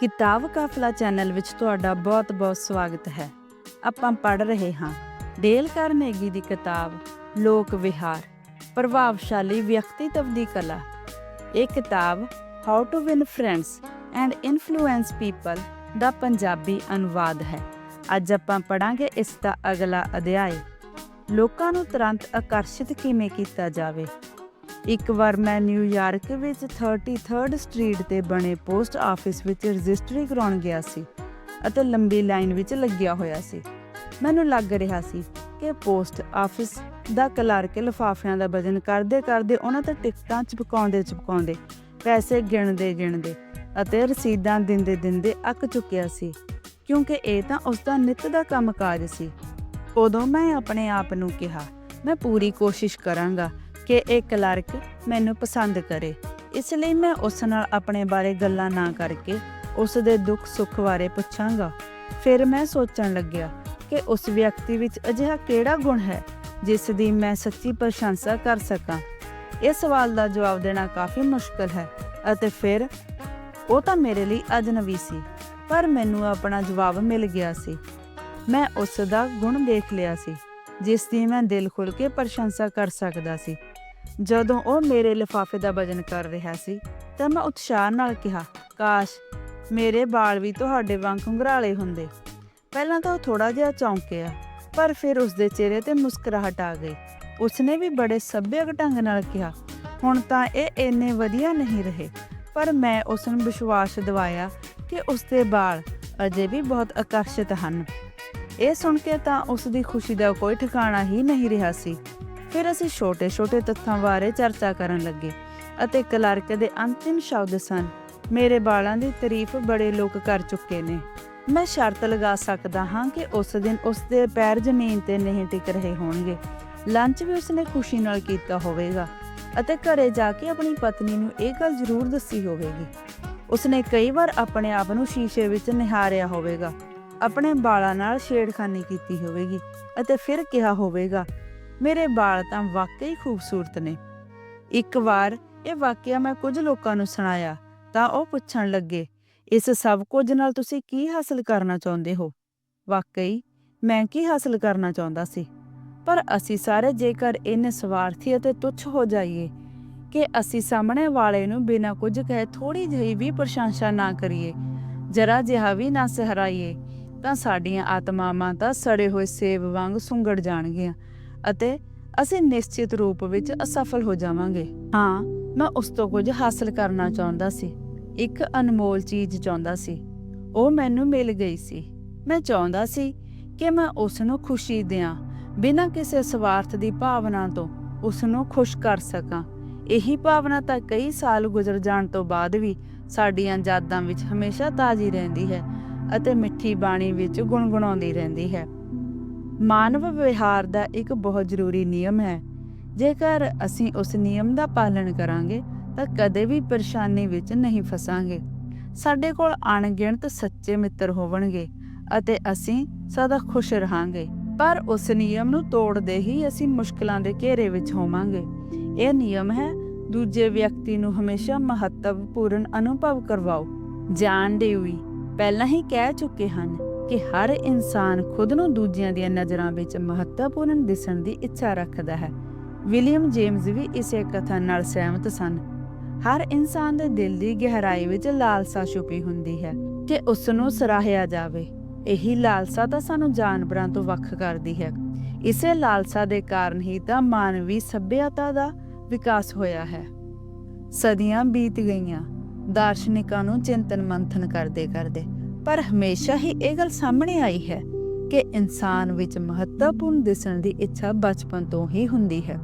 ਕਿਤਾਬ ਕਾਫਲਾ ਚੈਨਲ ਵਿੱਚ ਤੁਹਾਡਾ ਬਹੁਤ-ਬਹੁਤ ਸਵਾਗਤ ਹੈ। ਆਪਾਂ ਪੜ੍ਹ ਰਹੇ ਹਾਂ ਡੇਲ ਕਾਰਨੇਗੀ ਦੀ ਕਿਤਾਬ ਲੋਕ ਵਿਹਾਰ, ਪ੍ਰਭਾਵਸ਼ਾਲੀ ਵਿਅਕਤੀਤਵ ਦੀ ਕਲਾ। ਇਹ ਕਿਤਾਬ how to win friends and influence people ਦਾ ਪੰਜਾਬੀ ਅਨੁਵਾਦ ਹੈ। ਅੱਜ ਆਪਾਂ ਪੜਾਂਗੇ ਇਸ ਦਾ ਅਗਲਾ ਅਧਿਆਇ। ਲੋਕਾਂ ਨੂੰ ਤੁਰੰਤ ਆਕਰਸ਼ਿਤ ਕਿਵੇਂ ਕੀਤਾ ਜਾਵੇ? ਇੱਕ ਵਾਰ ਮੈਂ ਨਿਊਯਾਰਕ ਵਿੱਚ 33rd ਸਟਰੀਟ ਤੇ ਬਣੇ ਪੋਸਟ ਆਫਿਸ ਵਿੱਚ ਰਜਿਸਟਰੀ ਕਰਾਉਣ ਗਿਆ ਸੀ ਅਤੇ ਲੰਬੀ ਲਾਈਨ ਵਿੱਚ ਲੱਗਿਆ ਹੋਇਆ ਸੀ। ਮੈਨੂੰ ਲੱਗ ਰਿਹਾ ਸੀ ਕਿ ਪੋਸਟ ਆਫਿਸ ਦਾ ਕਲਰਕ ਲਿਫਾਫਿਆਂ ਦਾ ਵਜ਼ਨ ਕਰਦੇ ਕਰਦੇ ਉਹਨਾਂ ਤੇ ਟਿਕਟਾਂ ਚਪਕਾਉਂਦੇ ਚਪਕਾਉਂਦੇ ਪੈਸੇ ਗਿਣਦੇ ਗਿਣਦੇ ਅਤੇ ਰਸੀਦਾਂ ਦਿੰਦੇ ਦਿੰਦੇ ਅੱਕ ਚੁੱਕਿਆ ਸੀ, ਕਿਉਂਕਿ ਇਹ ਤਾਂ ਉਸ ਦਾ ਨਿੱਤ ਦਾ ਕੰਮਕਾਜ ਸੀ। ਉਦੋਂ ਮੈਂ ਆਪਣੇ ਆਪ ਨੂੰ ਕਿਹਾ, ਮੈਂ ਪੂਰੀ ਕੋਸ਼ਿਸ਼ ਕਰਾਂਗਾ ਕਿ ਇਹ ਕਲਰਕ ਮੈਨੂੰ ਪਸੰਦ ਕਰੇ। ਇਸ ਲਈ ਮੈਂ ਉਸ ਨਾਲ ਆਪਣੇ ਬਾਰੇ ਗੱਲਾਂ ਨਾ ਕਰਕੇ ਉਸ ਦੇ ਦੁੱਖ ਸੁੱਖ ਬਾਰੇ ਪੁੱਛਾਂਗਾ। ਫਿਰ ਮੈਂ ਸੋਚਣ ਲੱਗਿਆ ਕਿ ਉਸ ਵਿਅਕਤੀ ਵਿੱਚ ਅਜਿਹਾ ਕਿਹੜਾ ਗੁਣ ਹੈ ਜਿਸ ਦੀ ਮੈਂ ਸੱਚੀ ਪ੍ਰਸ਼ੰਸਾ ਕਰ ਸਕਾਂ। ਇਹ ਸਵਾਲ ਦਾ ਜਵਾਬ ਦੇਣਾ ਕਾਫੀ ਮੁਸ਼ਕਲ ਹੈ ਅਤੇ ਫਿਰ ਉਹ ਤਾਂ ਮੇਰੇ ਲਈ ਅਜਨਬੀ ਸੀ, ਪਰ ਮੈਨੂੰ ਆਪਣਾ ਜਵਾਬ ਮਿਲ ਗਿਆ ਸੀ। ਮੈਂ ਉਸ ਦਾ ਗੁਣ ਦੇਖ ਲਿਆ ਸੀ, ਜਿਸ ਦੀ ਮੈਂ ਦਿਲ ਖੁੱਲ ਕੇ ਪ੍ਰਸ਼ੰਸਾ ਕਰ ਸਕਦਾ ਸੀ। ਜਦੋਂ ਉਹ ਮੇਰੇ ਲਿਫਾਫੇ ਦਾ ਵਜ਼ਨ ਕਰ ਰਿਹਾ ਸੀ, ਤਾਂ ਮੈਂ ਉਤਸ਼ਾਹ ਨਾਲ ਕਿਹਾ, ਕਾਸ਼ ਮੇਰੇ ਵਾਲ ਵੀ ਤੁਹਾਡੇ ਵਾਂਗ ਘੁੰਗਰਾਲੇ ਹੁੰਦੇ। ਪਹਿਲਾਂ ਤਾਂ ਉਹ ਥੋੜਾ ਜਿਹਾ ਚੌਂਕਿਆ, ਪਰ ਫਿਰ ਉਸ ਦੇ ਚਿਹਰੇ ਤੇ ਮੁਸਕਰਾਹਟ ਆ ਗਈ। ਉਸਨੇ ਵੀ ਬੜੇ ਸੱਭਿਅਕ ਢੰਗ ਨਾਲ ਕਿਹਾ, ਹੁਣ ਤਾਂ ਇਹ ਇੰਨੇ ਵਧੀਆ ਨਹੀਂ ਰਹੇ, ਪਰ ਮੈਂ ਉਸ ਨੂੰ ਵਿਸ਼ਵਾਸ ਦਿਵਾਇਆ ਕਿ ਉਸ ਦੇ ਵਾਲ ਅਜੇ ਵੀ ਬਹੁਤ ਆਕਰਸ਼ਿਤ ਹਨ। ਇਹ ਸੁਣ ਕੇ ਤਾਂ ਉਸ ਦੀ ਖੁਸ਼ੀ ਦਾ ਕੋਈ ਠਿਕਾਣਾ ਹੀ ਨਹੀਂ ਰਿਹਾ ਸੀ। ਫਿਰ ਅਸੀਂ ਛੋਟੇ-ਛੋਟੇ ਤੱਥਾਂ ਬਾਰੇ ਚਰਚਾ ਕਰਨ ਲੱਗੇ ਅਤੇ ਕਲਰਕ ਦੇ ਅੰਤਿਮ ਸ਼ਬਦ ਸਨ, ਮੇਰੇ ਬਾਲਾਂ ਦੀ ਤਾਰੀਫ ਬੜੇ ਲੋਕ ਕਰ ਚੁੱਕੇ ਨੇ। ਮੈਂ ਸ਼ਰਤ ਲਗਾ ਸਕਦਾ ਹਾਂ ਕਿ ਉਸ ਦਿਨ ਉਸ ਦੇ ਪੈਰ ਜ਼ਮੀਨ ਤੇ ਨਹੀਂ ਟਿਕ ਰਹੇ ਹੋਣਗੇ। ਲੰਚ ਵੀ ਉਸਨੇ ਖੁਸ਼ੀ ਨਾਲ ਕੀਤਾ ਹੋਵੇਗਾ ਅਤੇ ਘਰੇ ਜਾ ਕੇ ਆਪਣੀ ਪਤਨੀ ਨੂੰ ਇਹ ਗੱਲ ਜ਼ਰੂਰ ਦੱਸੀ ਹੋਵੇਗੀ। ਉਸਨੇ ਕਈ ਵਾਰ ਆਪਣੇ ਆਪ ਨੂੰ ਸ਼ੀਸ਼ੇ ਵਿੱਚ ਨਿਹਾਰਿਆ ਹੋਵੇਗਾ, ਆਪਣੇ ਬਾਲਾਂ ਨਾਲ ਛੇੜਖਾਨੀ ਕੀਤੀ ਹੋਵੇਗੀ ਅਤੇ ਫਿਰ ਕਿਹਾ ਹੋਵੇਗਾ ਮੇਰੇ ਵਾਲ ਤਾਂ ਵਾਕਈ ਖੂਬਸੂਰਤ ਨੇ। ਇੱਕ ਵਾਰ ਇਹ ਵਾਕਿਆ ਮੈਂ ਕੁਝ ਲੋਕਾਂ ਨੂੰ ਸੁਣਾਇਆ, ਤਾਂ ਉਹ ਪੁੱਛਣ ਲੱਗੇ, ਇਸ ਸਭ ਕੁਝ ਨਾਲ ਤੁਸੀਂ ਕੀ ਹਾਸਲ ਕਰਨਾ ਚਾਹੁੰਦੇ ਹੋ? ਵਾਕਈ, ਮੈਂ ਕੀ ਹਾਸਲ ਕਰਨਾ ਚਾਹੁੰਦਾ ਸੀ? ਪਰ ਅਸੀਂ ਸਾਰੇ ਜੇਕਰ ਇੰਨੇ ਸਵਾਰਥੀ ਅਤੇ ਤੁੱਛ ਹੋ ਜਾਈਏ ਕਿ ਅਸੀਂ ਸਾਹਮਣੇ ਵਾਲੇ ਨੂੰ ਬਿਨਾਂ ਕੁਝ ਕਹੇ ਥੋੜੀ ਜਿਹੀ ਵੀ ਪ੍ਰਸ਼ੰਸਾ ਨਾ ਕਰੀਏ, ਜਰਾ ਜਿਹਾ ਵੀ ਨਾ ਸਹਰਾਈਏ, ਤਾਂ ਸਾਡੀਆਂ ਆਤਮਾਵਾਂ ਤਾਂ ਸੜੇ ਹੋਏ ਸੇਬ ਵਾਂਗ ਸੁੰਗੜ ਜਾਣਗੀਆਂ। ਅਤੇ ਅਸੀਂ ਨਿਸ਼ਚਿਤ ਰੂਪ ਵਿੱਚ ਅਸਫਲ ਹੋ ਜਾਵਾਂਗੇ। ਹਾਂ, ਮੈਂ ਉਸ ਤੋਂ ਕੁਝ ਹਾਸਲ ਕਰਨਾ ਚਾਹੁੰਦਾ ਸੀ। ਇੱਕ ਅਨਮੋਲ ਚੀਜ਼ ਚਾਹੁੰਦਾ ਸੀ। ਉਹ ਮੈਨੂੰ ਮਿਲ ਗਈ ਸੀ। ਮੈਂ ਚਾਹੁੰਦਾ ਸੀ ਕਿ ਮੈਂ ਉਸ ਨੂੰ ਖੁਸ਼ੀ ਦਿਆਂ, ਬਿਨਾਂ ਕਿਸੇ ਸਵਾਰਥ ਦੀ ਭਾਵਨਾ ਤੋਂ ਉਸ ਨੂੰ ਖੁਸ਼ ਕਰ ਸਕਾਂ। ਇਹੀ ਭਾਵਨਾ ਤਾਂ ਕਈ ਸਾਲ ਗੁਜ਼ਰ ਜਾਣ ਤੋਂ ਬਾਅਦ ਵੀ ਸਾਡੀਆਂ ਯਾਦਾਂ ਵਿੱਚ ਹਮੇਸ਼ਾ ਤਾਜ਼ੀ ਰਹਿੰਦੀ ਹੈ ਅਤੇ ਮਿੱਠੀ ਬਾਣੀ ਵਿੱਚ ਗੁੰਗਣਾਉਂਦੀ ਰਹਿੰਦੀ ਹੈ। ਮਾਨਵ ਵਿਹਾਰ ਦਾ ਇੱਕ ਬਹੁਤ ਜ਼ਰੂਰੀ ਨਿਯਮ ਹੈ। ਜੇਕਰ ਅਸੀਂ ਉਸ ਨਿਯਮ ਦਾ ਪਾਲਣ ਕਰਾਂਗੇ, ਤਾਂ ਕਦੇ ਵੀ ਪਰੇਸ਼ਾਨੀ ਵਿੱਚ ਨਹੀਂ ਫਸਾਂਗੇ। ਸਾਡੇ ਕੋਲ ਅਣਗਿਣਤ ਸੱਚੇ ਮਿੱਤਰ ਹੋਵਣਗੇ ਅਤੇ ਅਸੀਂ ਸਦਾ ਖੁਸ਼ ਰਹਾਂਗੇ। ਪਰ ਉਸ ਨਿਯਮ ਨੂੰ ਤੋੜਦੇ ਹੀ ਅਸੀਂ ਮੁਸ਼ਕਲਾਂ ਦੇ ਘੇਰੇ ਵਿੱਚ ਹੋਵਾਂਗੇ। ਇਹ ਨਿਯਮ ਹੈ, ਦੂਜੇ ਵਿਅਕਤੀ ਨੂੰ ਹਮੇਸ਼ਾ ਮਹੱਤਵਪੂਰਨ ਅਨੁਭਵ ਕਰਵਾਓ। ਜਾਨ ਡੇਵੀ ਪਹਿਲਾਂ ਹੀ ਕਹਿ ਚੁੱਕੇ ਹਨ ਕਿ ਹਰ ਇਨਸਾਨ ਖੁਦ ਨੂੰ ਦੂਜਿਆਂ ਦੀਆਂ ਨਜ਼ਰਾਂ ਵਿੱਚ ਮਹੱਤਵਪੂਰਨ ਦਿਸਣ ਦੀ ਇੱਛਾ ਰੱਖਦਾ ਹੈ। ਵਿਲੀਅਮ ਜੇਮਸ ਵੀ ਇਸੇ ਕਥਨ ਨਾਲ ਸਹਿਮਤ ਸਨ। ਹਰ ਇਨਸਾਨ ਦੇ ਦਿਲ ਦੀ ਗਹਿਰਾਈ ਵਿੱਚ ਲਾਲਸਾ ਛੁਪੀ ਹੁੰਦੀ ਹੈ ਕਿ ਉਸ ਨੂੰ ਸਰਾਹਿਆ ਜਾਵੇ। ਇਹੀ ਲਾਲਸਾ ਤਾਂ ਸਾਨੂੰ ਜਾਨਵਰਾਂ ਤੋਂ ਵੱਖ ਕਰਦੀ ਹੈ। ਇਸੇ ਲਾਲਸਾ ਦੇ ਕਾਰਨ ਹੀ ਤਾਂ ਮਾਨਵੀ ਸਭਿਅਤਾ ਦਾ ਵਿਕਾਸ ਹੋਇਆ ਹੈ। ਸਦੀਆਂ ਬੀਤ ਗਈਆਂ। ਦਾਰਸ਼ਨਿਕਾਂ ਨੂੰ ਚਿੰਤਨ ਮੰਥਨ ਕਰਦੇ ਕਰਦੇ ਪਰ ਹਮੇਸ਼ਾ ਹੀ ਇਹ ਗੱਲ ਸਾਹਮਣੇ ਆਈ ਹੈ ਕਿ ਇਨਸਾਨ ਵਿੱਚ ਮਹੱਤਵਪੂਰਨ ਦਿਸਣ ਦੀ ਇੱਛਾ ਬਚਪਨ ਤੋਂ ਹੀ ਹੁੰਦੀ ਹੈ।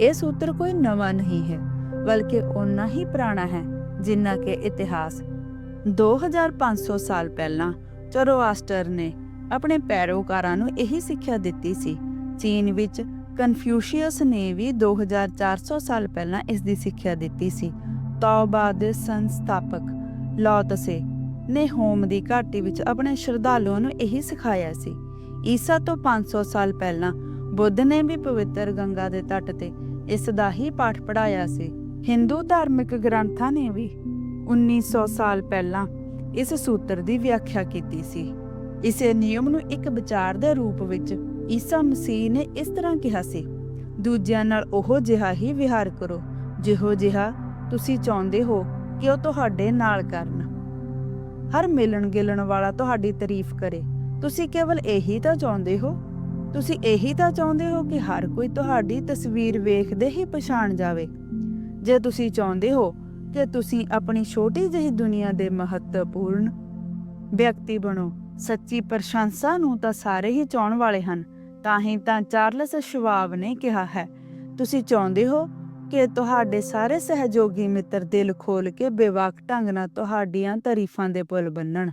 ਇਹ ਸੂਤਰ ਕੋਈ ਨਵਾਂ ਨਹੀਂ ਹੈ, ਬਲਕਿ ਓਨਾ ਹੀ ਪੁਰਾਣਾ ਹੈ, ਜਿੰਨਾ ਕਿ ਇਤਿਹਾਸ 2500 ਸਾਲ ਪਹਿਲਾਂ ਚਰੋਆਸਟਰ ਨੇ ਆਪਣੇ ਪੈਰੋਕਾਰਾਂ ਨੂੰ ਇਹੀ ਸਿੱਖਿਆ ਦਿੱਤੀ ਸੀ। ਚੀਨ ਵਿੱਚ ਕਨਫਿਊਸ਼ੀਅਸ ਨੇ ਵੀ 2400 ਸਾਲ ਪਹਿਲਾਂ ਇਸ ਦੀ ਸਿੱਖਿਆ ਦਿੱਤੀ ਸੀ। ਤੌਬਾ ਦੇ ਸੰਸਥਾਪਕ ਲੌਤਸੇ ਨੇ ਹੋਮ ਦੀ ਘਾਟੀ ਵਿੱਚ ਆਪਣੇ ਸ਼ਰਧਾਲੂਆਂ ਨੂੰ ਇਹੀ ਸਿਖਾਇਆ ਸੀ। ਈਸਾ ਤੋਂ 500 ਸਾਲ ਪਹਿਲਾਂ ਬੁੱਧ ਨੇ ਵੀ ਪਵਿੱਤਰ ਗੰਗਾ ਦੇ ਤੱਟ ਤੇ ਇਸ ਦਾ ਹੀ ਪਾਠ ਪੜਾਇਆ ਸੀ। ਹਿੰਦੂ ਧਾਰਮਿਕ ਗ੍ਰੰਥਾਂ ਨੇ ਵੀ 1900 ਸਾਲ ਪਹਿਲਾਂ ਇਸ ਸੂਤਰ ਦੀ ਵਿਆਖਿਆ ਕੀਤੀ ਸੀ। ਇਸੇ ਨਿਯਮ ਨੂੰ ਇੱਕ ਵਿਚਾਰ ਦੇ ਰੂਪ ਵਿੱਚ ਈਸਾ ਮਸੀਹ ਨੇ ਇਸ ਤਰ੍ਹਾਂ ਕਿਹਾ ਸੀ, ਦੂਜਿਆਂ ਨਾਲ ਉਹੋ ਜਿਹਾ ਹੀ ਵਿਹਾਰ ਕਰੋ, ਜਿਹੋ ਜਿਹਾ ਤੁਸੀਂ ਚਾਹੁੰਦੇ ਹੋ ਕਿ ਉਹ ਤੁਹਾਡੇ ਨਾਲ ਕਰਨ। ਹਰ ਮਿਲਣ ਗਿਲਣ ਵਾਲਾ ਤੁਹਾਡੀ ਤਾਰੀਫ ਕਰੇ। ਤੁਸੀਂ ਕੇਵਲ ਇਹੀ ਤਾਂ ਚਾਹੁੰਦੇ ਹੋ? ਤੁਸੀਂ ਇਹੀ ਤਾਂ ਚਾਹੁੰਦੇ ਹੋ ਕਿ ਹਰ ਕੋਈ ਤੁਹਾਡੀ ਤਸਵੀਰ ਵੇਖਦੇ ਹੀ ਪਛਾਣ ਜਾਵੇ? ਜੇ ਤੁਸੀਂ ਚਾਹੁੰਦੇ ਹੋ ਕਿ ਤੁਸੀਂ ਆਪਣੀ ਛੋਟੀ ਜਿਹੀ ਦੁਨੀਆ ਦੇ ਮਹੱਤਵਪੂਰਨ ਵਿਅਕਤੀ ਬਣੋ, ਸੱਚੀ ਪ੍ਰਸ਼ੰਸਾ ਨੂੰ ਤਾਂ ਸਾਰੇ ਹੀ ਚਾਹਣ ਵਾਲੇ ਹਨ, ਤਾਂ ਹੀ ਤਾਂ ਚਾਰਲਸ ਸ਼ਵਾਬ ਨੇ ਕਿਹਾ ਹੈ, ਤੁਸੀਂ ਚਾਹੁੰਦੇ ਹੋ ਕਿ ਤੁਹਾਡੇ ਸਾਰੇ ਸਹਿਯੋਗੀ ਮਿੱਤਰ ਦਿਲ ਖੋਲ ਕੇ ਬੇਵਾਕ ਢੰਗ ਨਾਲ ਤੁਹਾਡੀਆਂ ਤਾਰੀਫਾਂ ਦੇ ਪੁਲ ਬੰਨਣ।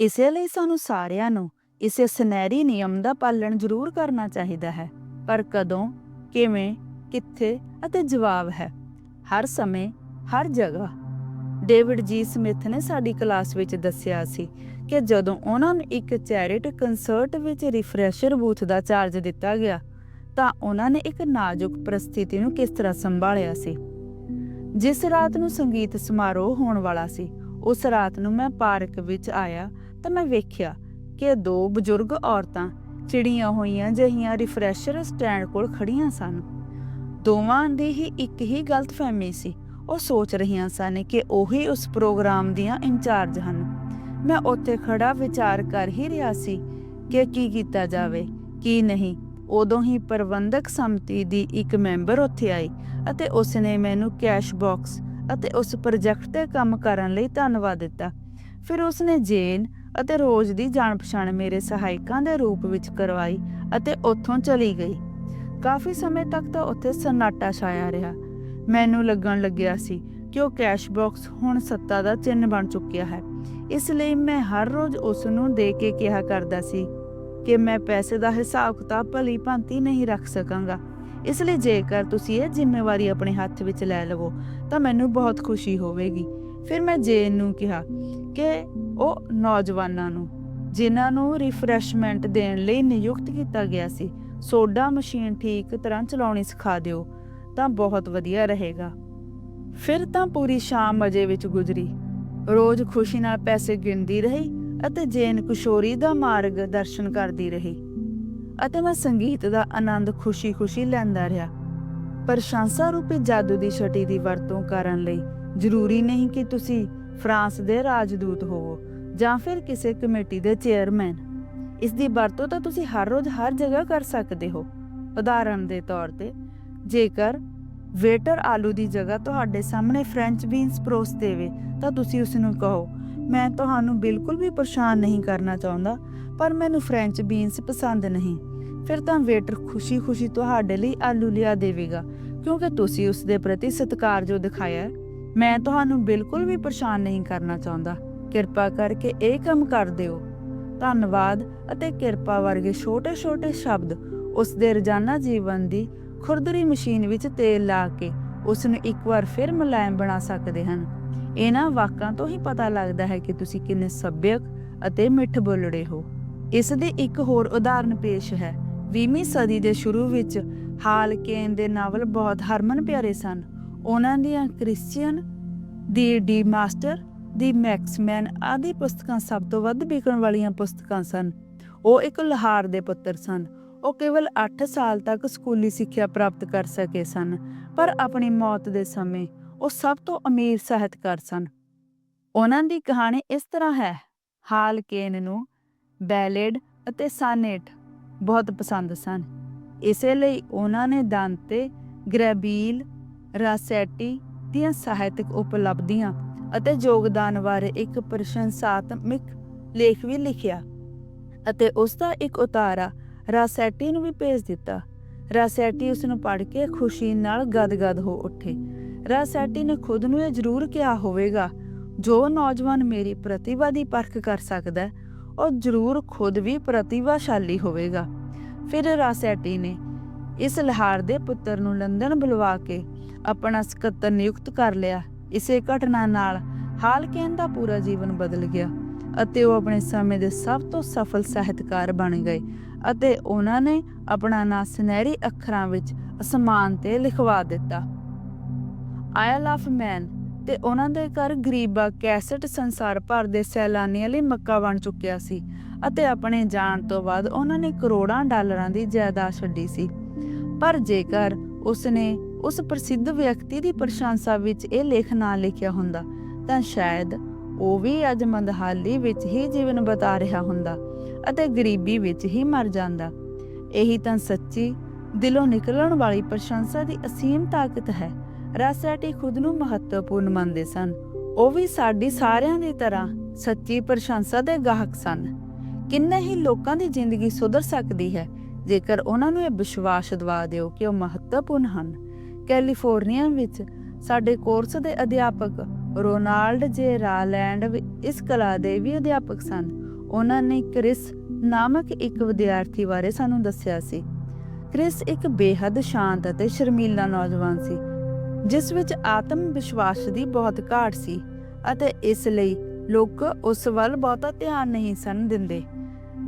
ਇਸੇ ਲਈ ਸਾਨੂੰ ਸਾਰਿਆਂ ਨੂੰ ਇਸੇ ਸੁਨਹਿਰੀ ਨਿਯਮ ਦਾ ਪਾਲਣ ਜ਼ਰੂਰ ਕਰਨਾ ਚਾਹੀਦਾ ਹੈ। ਪਰ ਕਦੋਂ, ਕਿਵੇਂ, ਕਿੱਥੇ ਅਤੇ ਜਵਾਬ ਹੈ। ਹਰ ਸਮੇਂ, ਹਰ ਜਗ੍ਹਾ। ਡੇਵਿਡ ਜੀ ਸਮਿਥ ਨੇ ਸਾਡੀ ਕਲਾਸ ਵਿੱਚ ਦੱਸਿਆ ਸੀ ਕਿ ਜਦੋਂ ਉਹਨਾਂ ਨੂੰ ਇੱਕ ਚੈਰਿਟ ਕੰਸਰਟ ਵਿੱਚ ਰਿਫਰੈਸ਼ਰ ਬੂਥ ਦਾ ਚਾਰਜ ਦਿੱਤਾ ਗਿਆ ਤਾਂ ਉਹਨਾਂ ਨੇ ਇੱਕ ਨਾਜ਼ੁਕ ਪ੍ਰਸਥਿਤੀ ਨੂੰ ਕਿਸ ਤਰ੍ਹਾਂ ਸੰਭਾਲਿਆ ਸੀ? ਜਿਸ ਰਾਤ ਨੂੰ ਸੰਗੀਤ ਸਮਾਰੋਹ ਹੋਣ ਵਾਲਾ ਸੀ, ਉਸ ਰਾਤ ਨੂੰ ਮੈਂ ਪਾਰਕ ਵਿੱਚ ਆਇਆ ਤਾਂ ਮੈਂ ਵੇਖਿਆ ਕਿ ਦੋ ਬਜ਼ੁਰਗ ਔਰਤਾਂ ਚਿੜੀਆਂ ਹੋਈਆਂ ਜਹੀਆਂ ਰਿਫਰੈਸ਼ਰ ਸਟੈਂਡ ਕੋਲ ਖੜੀਆਂ ਸਨ। ਦੋਵਾਂ ਦੀ ਹੀ ਇੱਕ ਹੀ ਗਲਤਫਹਿਮੀ ਸੀ। ਉਹ ਸੋਚ ਰਹੀਆਂ ਸਨ ਕਿ ਉਹੀ ਉਸ ਪ੍ਰੋਗਰਾਮ ਦੀਆਂ ਇੰਚਾਰਜ ਹਨ। ਮੈਂ ਉੱਥੇ ਖੜਾ ਵਿਚਾਰ ਕਰ ਹੀ ਰਿਹਾ ਸੀ ਕਿ ਕੀ ਕੀਤਾ ਜਾਵੇ, ਕੀ ਨਹੀਂ। ਉਦੋਂ ਹੀ ਪ੍ਰਬੰਧਕ ਸਮਿਤੀ ਦੀ ਇੱਕ ਮੈਂਬਰ ਉੱਥੇ ਆਈ ਅਤੇ ਉਸਨੇ ਮੈਨੂੰ ਕੈਸ਼ ਬਾਕਸ ਅਤੇ ਉਸ ਪ੍ਰੋਜੈਕਟ ਤੇ ਕੰਮ ਕਰਨ ਲਈ ਧੰਨਵਾਦ ਦਿੱਤਾ। ਫਿਰ ਉਸਨੇ ਜੇਨ ਅਤੇ ਰੋਜ਼ ਦੀ ਜਾਣ ਪਛਾਣ ਮੇਰੇ ਸਹਾਇਕਾਂ ਦੇ ਰੂਪ ਵਿੱਚ ਕਰਵਾਈ ਅਤੇ ਉੱਥੋਂ ਚਲੀ ਗਈ। ਕਾਫੀ ਸਮੇਂ ਤੱਕ ਤਾਂ ਉੱਥੇ ਸਨਾਟਾ ਛਾਇਆ ਰਿਹਾ। ਮੈਨੂੰ ਲੱਗਣ ਲੱਗਿਆ ਸੀ ਕਿ ਉਹ ਕੈਸ਼ ਬਾਕਸ ਹੁਣ ਸੱਤਾ ਦਾ ਚਿੰਨ੍ਹ ਬਣ ਚੁੱਕਿਆ ਹੈ। ਇਸ ਲਈ ਮੈਂ ਹਰ ਰੋਜ਼ ਉਸ ਨੂੰ ਦੇ ਕੇ ਕਿਹਾ ਕਰਦਾ ਸੀ ਕਿ ਮੈਂ ਪੈਸੇ ਦਾ ਹਿਸਾਬ ਕਿਤਾਬ ਭਲੀ ਭਾਂਤੀ ਨਹੀਂ ਰੱਖ ਸਕਾਂਗਾ। ਇਸ ਲਈ ਜੇਕਰ ਤੁਸੀਂ ਇਹ ਜ਼ਿੰਮੇਵਾਰੀ ਆਪਣੇ ਹੱਥ ਵਿੱਚ ਲੈ ਲਵੋ, ਤਾਂ ਮੈਨੂੰ ਬਹੁਤ ਖੁਸ਼ੀ ਹੋਵੇਗੀ। ਫਿਰ ਮੈਂ ਜੇਨ ਨੂੰ ਕਿਹਾ ਕਿ ਉਹ ਨੌਜਵਾਨਾਂ ਨੂੰ, ਜਿਨ੍ਹਾਂ ਨੂੰ ਰਿਫਰੈਸ਼ਮੈਂਟ ਦੇਣ ਲਈ ਨਿਯੁਕਤ ਕੀਤਾ ਗਿਆ ਸੀ, ਸੋਡਾ ਮਸ਼ੀਨ ਠੀਕ ਤਰ੍ਹਾਂ ਚਲਾਉਣੀ ਸਿਖਾ ਦਿਓ, ਤਾਂ ਬਹੁਤ ਵਧੀਆ ਰਹੇਗਾ। ਫਿਰ ਤਾਂ ਪੂਰੀ ਸ਼ਾਮ ਮਜ਼ੇ ਵਿੱਚ ਗੁਜ਼ਰੀ। ਰੋਜ਼ ਖੁਸ਼ੀ ਨਾਲ ਪੈਸੇ ਗਿਣਦੀ ਰਹੀ ਅਤੇ ਜੇਨ ਕਿਸ਼ੋਰੀ ਦਾ ਮਾਰਗ ਦਰਸ਼ਨ ਕਰਦੀ ਰਹੀ। ਅਤੇ ਮੈਂ ਸੰਗੀਤ ਦਾ ਆਨੰਦ ਖੁਸ਼ੀ-ਖੁਸ਼ੀ ਲੈਂਦਾ ਰਿਹਾ। ਪ੍ਰਸ਼ੰਸਾ ਰੂਪੀ ਜਾਦੂ ਦੀ ਛਟੀ ਦੀ ਵਰਤੋਂ ਕਰਨ ਲਈ ਜ਼ਰੂਰੀ ਨਹੀਂ ਕਿ ਤੁਸੀਂ ਫਰਾਂਸ ਦੇ ਰਾਜਦੂਤ ਹੋਵੋ ਜਾਂ ਫਿਰ ਕਿਸੇ ਕਮੇਟੀ ਦੇ ਚੇਅਰਮੈਨ। ਇਸ ਦੀ ਵਰਤੋਂ ਤਾਂ ਤੁਸੀਂ ਹਰ ਰੋਜ਼ ਹਰ ਜਗ੍ਹਾ ਕਰ ਸਕਦੇ ਹੋ। ਉਦਾਹਰਨ ਦੇ ਤੌਰ ਤੇ, ਜੇਕਰ ਵੇਟਰ ਆਲੂ ਦੀ ਜਗ੍ਹਾ ਤੁਹਾਡੇ ਸਾਹਮਣੇ ਫ੍ਰੈਂਚ ਬੀਨਸ ਪਰੋਸ ਦੇਵੇ, ਤਾਂ ਤੁਸੀਂ ਉਸ ਨੂੰ ਕਹੋ ਮੈਂ ਤੁਹਾਨੂੰ ਬਿਲਕੁਲ ਵੀ ਪਰੇਸ਼ਾਨ ਨਹੀਂ ਕਰਨਾ ਚਾਹੁੰਦਾ, ਪਰ ਮੈਨੂੰ ਫ੍ਰੈਂਚ ਬੀਨਸ ਪਸੰਦ ਨਹੀਂ। ਫਿਰ ਤਾਂ ਵੇਟਰ ਖੁਸ਼ੀ-ਖੁਸ਼ੀ ਤੁਹਾਡੇ ਲਈ ਆਲੂ ਲਿਆ ਦੇਵੇਗਾ, ਕਿਉਂਕਿ ਤੁਸੀਂ ਉਸ ਦੇ ਪ੍ਰਤੀ ਸਤਿਕਾਰ ਜੋ ਦਿਖਾਇਆ ਮੈਂ ਤੁਹਾਨੂੰ ਬਿਲਕੁਲ ਵੀ ਪਰੇਸ਼ਾਨ ਨਹੀਂ ਕਰਨਾ ਚਾਹੁੰਦਾ। ਕਿਰਪਾ ਕਰਕੇ ਇਹ ਕੰਮ ਕਰ ਦਿਓ। ਧੰਨਵਾਦ ਅਤੇ ਕਿਰਪਾ ਵਰਗੇ ਛੋਟੇ-ਛੋਟੇ ਸ਼ਬਦ ਉਸ ਦੇ ਰੋਜ਼ਾਨਾ ਜੀਵਨ ਦੀ ਖੁਰਦਰੀ ਮਸ਼ੀਨ ਵਿੱਚ ਤੇਲ ਲਾ ਕੇ ਉਸ ਨੂੰ ਇੱਕ ਵਾਰ ਫਿਰ ਮੁਲਾਇਮ ਬਣਾ ਸਕਦੇ ਹਨ। ਇਹਨਾਂ ਵਾਕਾਂ ਤੋਂ ਹੀ ਪਤਾ ਲੱਗਦਾ ਹੈ ਕਿ ਤੁਸੀਂ ਕਿੰਨੇ ਸੱਭਿਅਕ ਅਤੇ ਮਿੱਠ ਬੋਲੜੇ ਹੋ। ਇਸ ਦੀ ਇੱਕ ਹੋਰ ਉਦਾਹਰਨ ਪੇਸ਼ ਹੈ। 20ਵੀਂ ਸਦੀ ਦੇ ਸ਼ੁਰੂ ਵਿੱਚ ਹਾਲ ਕੇਨ ਦੇ ਨਾਵਲ ਬਹੁਤ ਹਰਮਨ ਪਿਆਰੇ ਸਨ। ਉਹਨਾਂ ਦੀਆਂ ਕ੍ਰਿਸਚੀਅਨ ਦੀ ਡੀ ਮਾਸਟਰ, ਦੀ ਮੈਕਸਮੈਨ ਆਦਿ ਪੁਸਤਕਾਂ ਸਭ ਤੋਂ ਵੱਧ ਵਿਕਣ ਵਾਲੀਆਂ ਪੁਸਤਕਾਂ ਸਨ। ਉਹ ਇੱਕ ਲੋਹਾਰ ਦੇ ਪੁੱਤਰ ਸਨ। ਉਹ ਕੇਵਲ 8 ਸਾਲ ਤੱਕ ਸਕੂਲੀ ਸਿੱਖਿਆ ਪ੍ਰਾਪਤ ਕਰ ਸਕੇ ਸਨ, ਪਰ ਆਪਣੀ ਮੌਤ ਦੇ ਸਮੇਂ ਉਹ ਸਭ ਤੋਂ ਅਮੀਰ ਸਾਹਿਤਕਾਰ ਸਨ। ਉਹਨਾਂ ਦੀ ਕਹਾਣੀ ਇਸ ਤਰ੍ਹਾਂ ਹੈ, ਹਾਲ ਕੇਨ ਨੂੰ ਬੈਲੇਡ ਅਤੇ ਸਾਨੇਟ ਬਹੁਤ ਪਸੰਦ ਸਨ। ਇਸੇ ਲਈ ਉਹਨਾਂ ਨੇ ਦਾਂਤੇ, ਗ੍ਰੈਬੀਲ, ਰਾਸੈਟੀ ਦੀਆਂ ਸਾਹਿਤਕ ਉਪਲਬਧੀਆਂ ਅਤੇ ਯੋਗਦਾਨ ਬਾਰੇ ਇੱਕ ਪ੍ਰਸ਼ੰਸਾਤਮਕ ਲੇਖ ਵੀ ਲਿਖਿਆ ਅਤੇ ਉਸ ਦਾ ਇੱਕ ਉਤਾਰਾ ਰਾਸੈਟੀ ਨੂੰ ਵੀ ਭੇਜ ਦਿੱਤਾ। ਰਾਸੈਟੀ ਉਸ ਨੂੰ ਪੜ੍ਹ ਕੇ ਖੁਸ਼ੀ ਨਾਲ ਗਦਗਦ ਹੋ ਉੱਠੇ। ਰਾਸੈਟੀ ਨੇ ਖੁਦ ਨੂੰ ਇਹ ਜ਼ਰੂਰ ਕਿਹਾ ਹੋਵੇਗਾ ਜੋ ਨੌਜਵਾਨ ਮੇਰੀ ਪ੍ਰਤਿਭਾ ਦੀ ਪਰਖ ਕਰ ਸਕਦਾ ਹੈ, ਉਹ ਜ਼ਰੂਰ ਖੁਦ ਵੀ ਪ੍ਰਤਿਭਾਸ਼ਾਲੀ ਹੋਵੇਗਾ। ਫਿਰ ਰਾਸੈਟੀ ਨੇ ਇਸ ਲਹਾਰ ਦੇ ਪੁੱਤਰ ਨੂੰ ਲੰਡਨ ਬੁਲਵਾ ਕੇ ਆਪਣਾ ਸਕੱਤਰ ਨਿਯੁਕਤ ਕਰ ਲਿਆ। ਇਸੇ ਘਟਨਾ ਨਾਲ ਹਾਲਕੇਨ ਦਾ ਪੂਰਾ ਜੀਵਨ ਬਦਲ ਗਿਆ ਅਤੇ ਉਹ ਆਪਣੇ ਸਮੇਂ ਦੇ ਸਭ ਤੋਂ ਸਫਲ ਸਾਹਿਤਕਾਰ ਬਣ ਗਏ ਅਤੇ ਉਹਨਾਂ ਨੇ ਆਪਣਾ ਨਾਂ ਸੁਨਹਿਰੀ ਅੱਖਰਾਂ ਵਿੱਚ ਅਸਮਾਨ ਤੇ ਲਿਖਵਾ ਦਿੱਤਾ। ਆਇਲ ਆਫ ਮੈਨ ਤੇ ਉਹਨਾਂ ਦੇ ਘਰ ਗਰੀਬਾ ਕੈਸਟ ਸੰਸਾਰ ਭਰ ਦੇ ਸੈਲਾਨੀਆਂ ਲਈ ਮੱਕਾ ਬਣ ਚੁੱਕਿਆ ਸੀ ਅਤੇ ਆਪਣੇ ਜਾਣ ਤੋਂ ਬਾਅਦ ਉਹਨਾਂ ਨੇ ਕਰੋੜਾਂ ਡਾਲਰਾਂ ਦੀ ਜਾਇਦਾਦ ਛੱਡੀ ਸੀ। ਪਰ ਜੇਕਰ ਉਸਨੇ ਉਸ ਪ੍ਰਸਿੱਧ ਵਿਅਕਤੀ ਦੀ ਪ੍ਰਸ਼ੰਸਾ ਵਿੱਚ ਇਹ ਲੇਖ ਨਾ ਲਿਖਿਆ ਹੁੰਦਾ, ਤਾਂ ਸ਼ਾਇਦ ਉਹ ਵੀ ਅੱਜ ਮੰਦਹਾਲੀ ਵਿੱਚ ਹੀ ਜੀਵਨ ਬਤਾ ਰਿਹਾ ਹੁੰਦਾ ਅਤੇ ਗਰੀਬੀ ਵਿੱਚ ਹੀ ਮਰ ਜਾਂਦਾ। ਇਹੀ ਤਾਂ ਸੱਚੀ ਦਿਲੋਂ ਨਿਕਲਣ ਵਾਲੀ ਪ੍ਰਸ਼ੰਸਾ ਦੀ ਅਸੀਮ ਤਾਕਤ ਹੈ। ਰਾਸੈਟੀ ਖੁਦ ਨੂੰ ਮਹੱਤਵਪੂਰਨ ਮੰਨਦੇ ਸਨ। ਉਹ ਵੀ ਸਾਡੀ ਸਾਰਿਆਂ ਦੀ ਤਰ੍ਹਾਂ ਸੱਚੀ ਪ੍ਰਸ਼ੰਸਾ ਦੇ ਗਾਹਕ ਸਨ। ਕਿੰਨੇ ਹੀ ਲੋਕਾਂ ਦੀ ਜ਼ਿੰਦਗੀ ਸੁਧਰ ਸਕਦੀ ਹੈ, ਜੇਕਰ ਉਹਨਾਂ ਨੂੰ ਇਹ ਵਿਸ਼ਵਾਸ ਦਿਵਾ ਦਿਓ ਕਿ ਉਹ ਮਹੱਤਵਪੂਰਨ ਹਨ। ਕੈਲੀਫੋਰਨੀਆ ਵਿੱਚ ਸਾਡੇ ਕੋਰਸ ਦੇ ਅਧਿਆਪਕ ਰੋਨਾਲਡ ਜੇ ਰਾਲੈਂਡ ਇਸ ਕਲਾ ਦੇ ਵੀ ਅਧਿਆਪਕ ਸਨ। ਉਹਨਾਂ ਨੇ ਕ੍ਰਿਸ ਨਾਮਕ ਇੱਕ ਵਿਦਿਆਰਥੀ ਬਾਰੇ ਸਾਨੂੰ ਦੱਸਿਆ ਸੀ। ਕ੍ਰਿਸ ਇੱਕ ਬੇਹੱਦ ਸ਼ਾਂਤ ਅਤੇ ਸ਼ਰਮੀਲਾ ਨੌਜਵਾਨ ਸੀ। ਜਿਸ ਵਿੱਚ ਆਤਮ ਵਿਸ਼ਵਾਸ ਦੀ ਬਹੁਤ ਘਾਟ ਸੀ ਅਤੇ ਇਸ ਲਈ ਲੋਕ ਉਸ ਵੱਲ ਬਹੁਤਾ ਧਿਆਨ ਨਹੀਂ ਸਨ ਦਿੰਦੇ,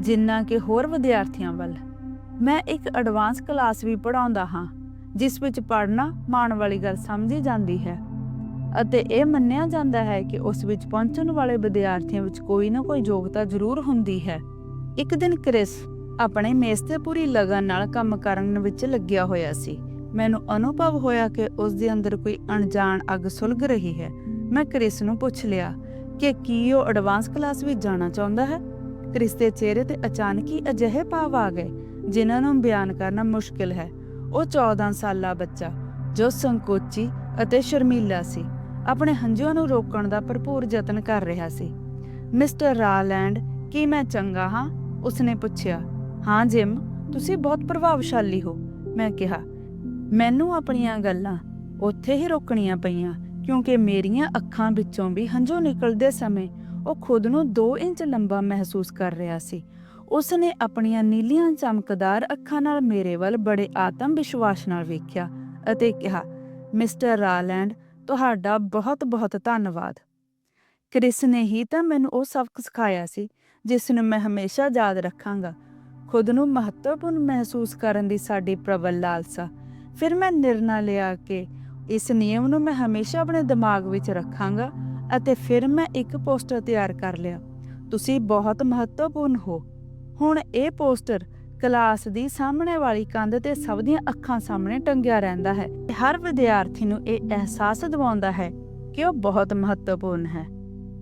ਜਿੰਨਾ ਕਿ ਹੋਰ ਵਿਦਿਆਰਥੀਆਂ ਵੱਲ। ਮੈਂ ਇੱਕ ਐਡਵਾਂਸ ਕਲਾਸ ਵੀ ਪੜਾਉਂਦਾ ਹਾਂ, ਜਿਸ ਵਿੱਚ ਪੜ੍ਹਨਾ ਮਾਣ ਵਾਲੀ ਗੱਲ ਸਮਝੀ ਜਾਂਦੀ ਹੈ ਅਤੇ ਇਹ ਮੰਨਿਆ ਜਾਂਦਾ ਹੈ ਕਿ ਉਸ ਵਿੱਚ ਪਹੁੰਚਣ ਵਾਲੇ ਵਿਦਿਆਰਥੀਆਂ ਵਿੱਚ ਕੋਈ ਨਾ ਕੋਈ ਯੋਗਤਾ ਜ਼ਰੂਰ ਹੁੰਦੀ ਹੈ। ਇੱਕ ਦਿਨ ਕ੍ਰਿਸ ਆਪਣੇ ਮੇਜ਼ ਤੇ ਪੂਰੀ ਲਗਨ ਨਾਲ ਕੰਮ ਕਰਨ ਵਿੱਚ ਲੱਗਿਆ ਹੋਇਆ ਸੀ। ਮੈਨੂੰ ਅਨੁਭਵ ਹੋਇਆ ਕਿ ਉਸ ਦੇ ਅੰਦਰ ਕੋਈ ਅਣਜਾਣ ਅੱਗ ਸੁਲਗ ਰਹੀ ਹੈ। ਮੈਂ ਕ੍ਰਿਸ ਨੂੰ ਪੁੱਛ ਲਿਆ ਕਿ ਕੀ ਉਹ ਐਡਵਾਂਸ ਕਲਾਸ ਵਿੱਚ ਜਾਣਾ ਚਾਹੁੰਦਾ ਹੈ? ਕ੍ਰਿਸ ਦੇ ਚਿਹਰੇ ਤੇ ਅਚਾਨਕ ਹੀ ਅਜਿਹੇ ਭਾਵ ਆ ਗਏ, ਜਿਨ੍ਹਾਂ ਨੂੰ ਬਿਆਨ ਕਰਨਾ ਮੁਸ਼ਕਿਲ ਹੈ। ਉਹ 14 ਸਾਲਾ ਬੱਚਾ, ਜੋ ਸੰਕੋਚੀ ਅਤੇ ਸ਼ਰਮੀਲਾ ਸੀ, ਆਪਣੇ ਹੰਝੂਆਂ ਨੂੰ ਰੋਕਣ ਦਾ ਭਰਪੂਰ ਯਤਨ ਕਰ ਰਿਹਾ ਸੀ। ਮਿਸਟਰ ਰਾਲੈਂਡ, ਕੀ ਮੈਂ ਚੰਗਾ ਹਾਂ? ਉਸਨੇ ਪੁੱਛਿਆ। ਹਾਂ, ਜਿਮ, ਤੁਸੀਂ ਬਹੁਤ ਪ੍ਰਭਾਵਸ਼ਾਲੀ ਹੋ, ਮੈਂ ਕਿਹਾ। ਮੈਨੂੰ ਆਪਣੀਆਂ ਗੱਲਾਂ ਉੱਥੇ ਹੀ ਰੋਕਣੀਆਂ ਪਈਆਂ, ਕਿਉਂਕਿ ਮੇਰੀਆਂ ਅੱਖਾਂ ਵਿੱਚੋਂ ਵੀ ਹੰਝੂ ਨਿਕਲਦੇ ਸਮੇਂ ਉਹ ਖੁਦ ਨੂੰ 2 ਇੰਚ ਲੰਬਾ ਮਹਿਸੂਸ ਕਰ ਰਿਹਾ ਸੀ। ਉਸ ਨੇ ਆਪਣੀਆਂ ਨੀਲੀਆਂ ਚਮਕਦਾਰ ਅੱਖਾਂ ਨਾਲ ਮੇਰੇ ਵੱਲ ਬੜੇ ਆਤਮ ਵਿਸ਼ਵਾਸ ਨਾਲ ਵੇਖਿਆ ਅਤੇ ਕਿਹਾ, ਮਿਸਟਰ ਰਾਲੈਂਡ, ਤੁਹਾਡਾ ਬਹੁਤ-ਬਹੁਤ ਧੰਨਵਾਦ। ਕ੍ਰਿਸ ਨੇ ਹੀ ਤਾਂ ਮੈਨੂੰ ਉਹ ਸਬਕ ਸਿਖਾਇਆ ਸੀ, ਜਿਸ ਨੂੰ ਮੈਂ ਹਮੇਸ਼ਾ ਯਾਦ ਰੱਖਾਂਗਾ। ਖੁਦ ਨੂੰ ਮਹੱਤਵਪੂਰਨ ਮਹਿਸੂਸ ਕਰਨ ਦੀ ਸਾਡੀ ਪ੍ਰਬਲ ਲਾਲਸਾ ਫਿਰ ਮੈਂ ਨਿਰਣਾ ਲਿਆ ਕਿ ਇਸ ਨਿਯਮ ਨੂੰ ਮੈਂ ਹਮੇਸ਼ਾ ਆਪਣੇ ਦਿਮਾਗ ਵਿੱਚ ਰੱਖਾਂਗਾ ਅਤੇ ਫਿਰ ਮੈਂ ਇੱਕ ਪੋਸਟਰ ਤਿਆਰ ਕਰ ਲਿਆ। ਤੁਸੀਂ ਬਹੁਤ ਮਹੱਤਵਪੂਰਨ ਹੋ। ਹੁਣ ਇਹ ਪੋਸਟਰ ਕਲਾਸ ਦੀ ਸਾਹਮਣੇ ਵਾਲੀ ਕੰਧ ਤੇ ਸਭ ਦੀਆਂ ਅੱਖਾਂ ਸਾਹਮਣੇ ਟੰਗਿਆ ਰਹਿੰਦਾ ਹੈ। ਹਰ ਵਿਦਿਆਰਥੀ ਨੂੰ ਇਹ ਅਹਿਸਾਸ ਦਿਵਾਉਂਦਾ ਹੈ ਕਿ ਉਹ ਬਹੁਤ ਮਹੱਤਵਪੂਰਨ ਹੈ।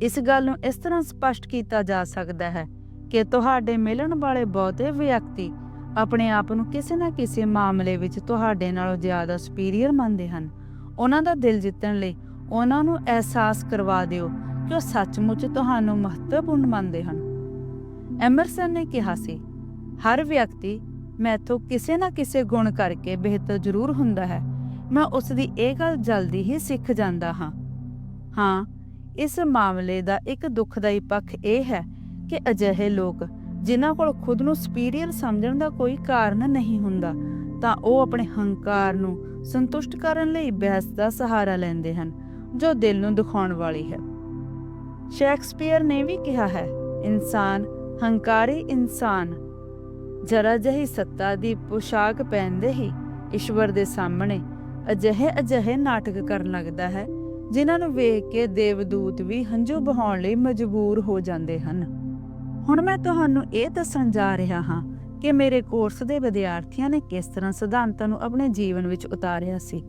ਇਸ ਗੱਲ ਨੂੰ ਇਸ ਤਰ੍ਹਾਂ ਸਪਸ਼ਟ ਕੀਤਾ ਜਾ ਸਕਦਾ ਹੈ ਕਿ ਤੁਹਾਡੇ ਮਿਲਣ ਵਾਲੇ ਬਹੁਤੇ ਵਿਅਕਤੀ ਆਪਣੇ ਆਪ ਨੂੰ ਕਿਸੇ ਨਾ ਕਿਸੇ ਮਾਮਲੇ ਵਿੱਚ ਤੁਹਾਡੇ ਨਾਲੋਂ ਜ਼ਿਆਦਾ ਸੁਪੀਰੀਅਰ ਮੰਨਦੇ ਹਨ। ਉਹਨਾਂ ਦਾ ਦਿਲ ਜਿੱਤਣ ਲਈ ਉਹਨਾਂ ਨੂੰ ਅਹਿਸਾਸ ਕਰਵਾ ਦਿਓ ਕਿ ਉਹ ਸੱਚਮੁੱਚ ਤੁਹਾਨੂੰ ਮਹੱਤਵਪੂਰਨ ਮੰਨਦੇ ਹਨ। ਐਮਰਸਨ ਨੇ ਕਿਹਾ ਸੀ, ਹਰ ਵਿਅਕਤੀ ਮੈਥੋਂ ਕਿਸੇ ਨਾ ਕਿਸੇ ਗੁਣ ਕਰਕੇ ਬਿਹਤਰ ਜ਼ਰੂਰ ਹੁੰਦਾ ਹੈ। ਮੈਂ ਉਸ ਦੀ ਇਹ ਗੱਲ ਜਲਦੀ ਹੀ ਸਿੱਖ ਜਾਂਦਾ ਹਾਂ। ਹਾਂ, ਇਸ ਮਾਮਲੇ ਦਾ ਇੱਕ ਦੁਖਦਾਈ ਪੱਖ ਇਹ ਹੈ ਕਿ ਅਜਿਹੇ ਲੋਕ ਜਿਨ੍ਹਾਂ ਕੋਲ ਖੁਦ ਨੂੰ ਸੁਪੀਰੀਅਰ ਸਮਝਣ ਦਾ ਕੋਈ ਕਾਰਨ ਨਹੀਂ ਹੁੰਦਾ, ਤਾਂ ਉਹ ਆਪਣੇ ਹੰਕਾਰ ਨੂੰ ਸੰਤੁਸ਼ਟ ਕਰਨ ਲਈ ਬਹਿਸ ਦਾ ਸਹਾਰਾ ਲੈਂਦੇ ਹਨ, ਜੋ ਦਿਲ ਨੂੰ ਦੁਖਾਉਣ ਵਾਲੀ ਹੈ। ਸ਼ੇਕਸਪੀਅਰ ਨੇ ਵੀ ਕਿਹਾ ਹੈ, ਇਨਸਾਨ ਹੰਕਾਰੀ ਇਨਸਾਨ, ਜਰਾ ਜਿਹੀ ਸੱਤਾ ਦੀ ਪੋਸ਼ਾਕ ਪਹਿਨਦੇ ਹੀ ਈਸ਼ਵਰ ਦੇ ਸਾਹਮਣੇ ਅਜਿਹੇ ਅਜਿਹੇ ਨਾਟਕ ਕਰਨ ਲੱਗਦਾ ਹੈ, ਜਿਨ੍ਹਾਂ ਨੂੰ ਵੇਖ ਕੇ ਦੇਵਦੂਤ ਵੀ ਹੰਝੂ ਬਹਾਉਣ ਲਈ ਮਜਬੂਰ ਹੋ ਜਾਂਦੇ ਹਨ। ਹੁਣ ਮੈਂ ਤੁਹਾਨੂੰ ਇਹ ਦੱਸਣ ਜਾ ਰਿਹਾ ਹਾਂ ਕਿ ਮੇਰੇ ਕੋਰਸ ਦੇ ਵਿਦਿਆਰਥੀਆਂ ਨੇ ਕਿਸ ਤਰ੍ਹਾਂ ਸਿਧਾਂਤਾਂ ਨੂੰ ਆਪਣੇ ਜੀਵਨ ਵਿੱਚ ਉਤਾਰਿਆ ਸੀ।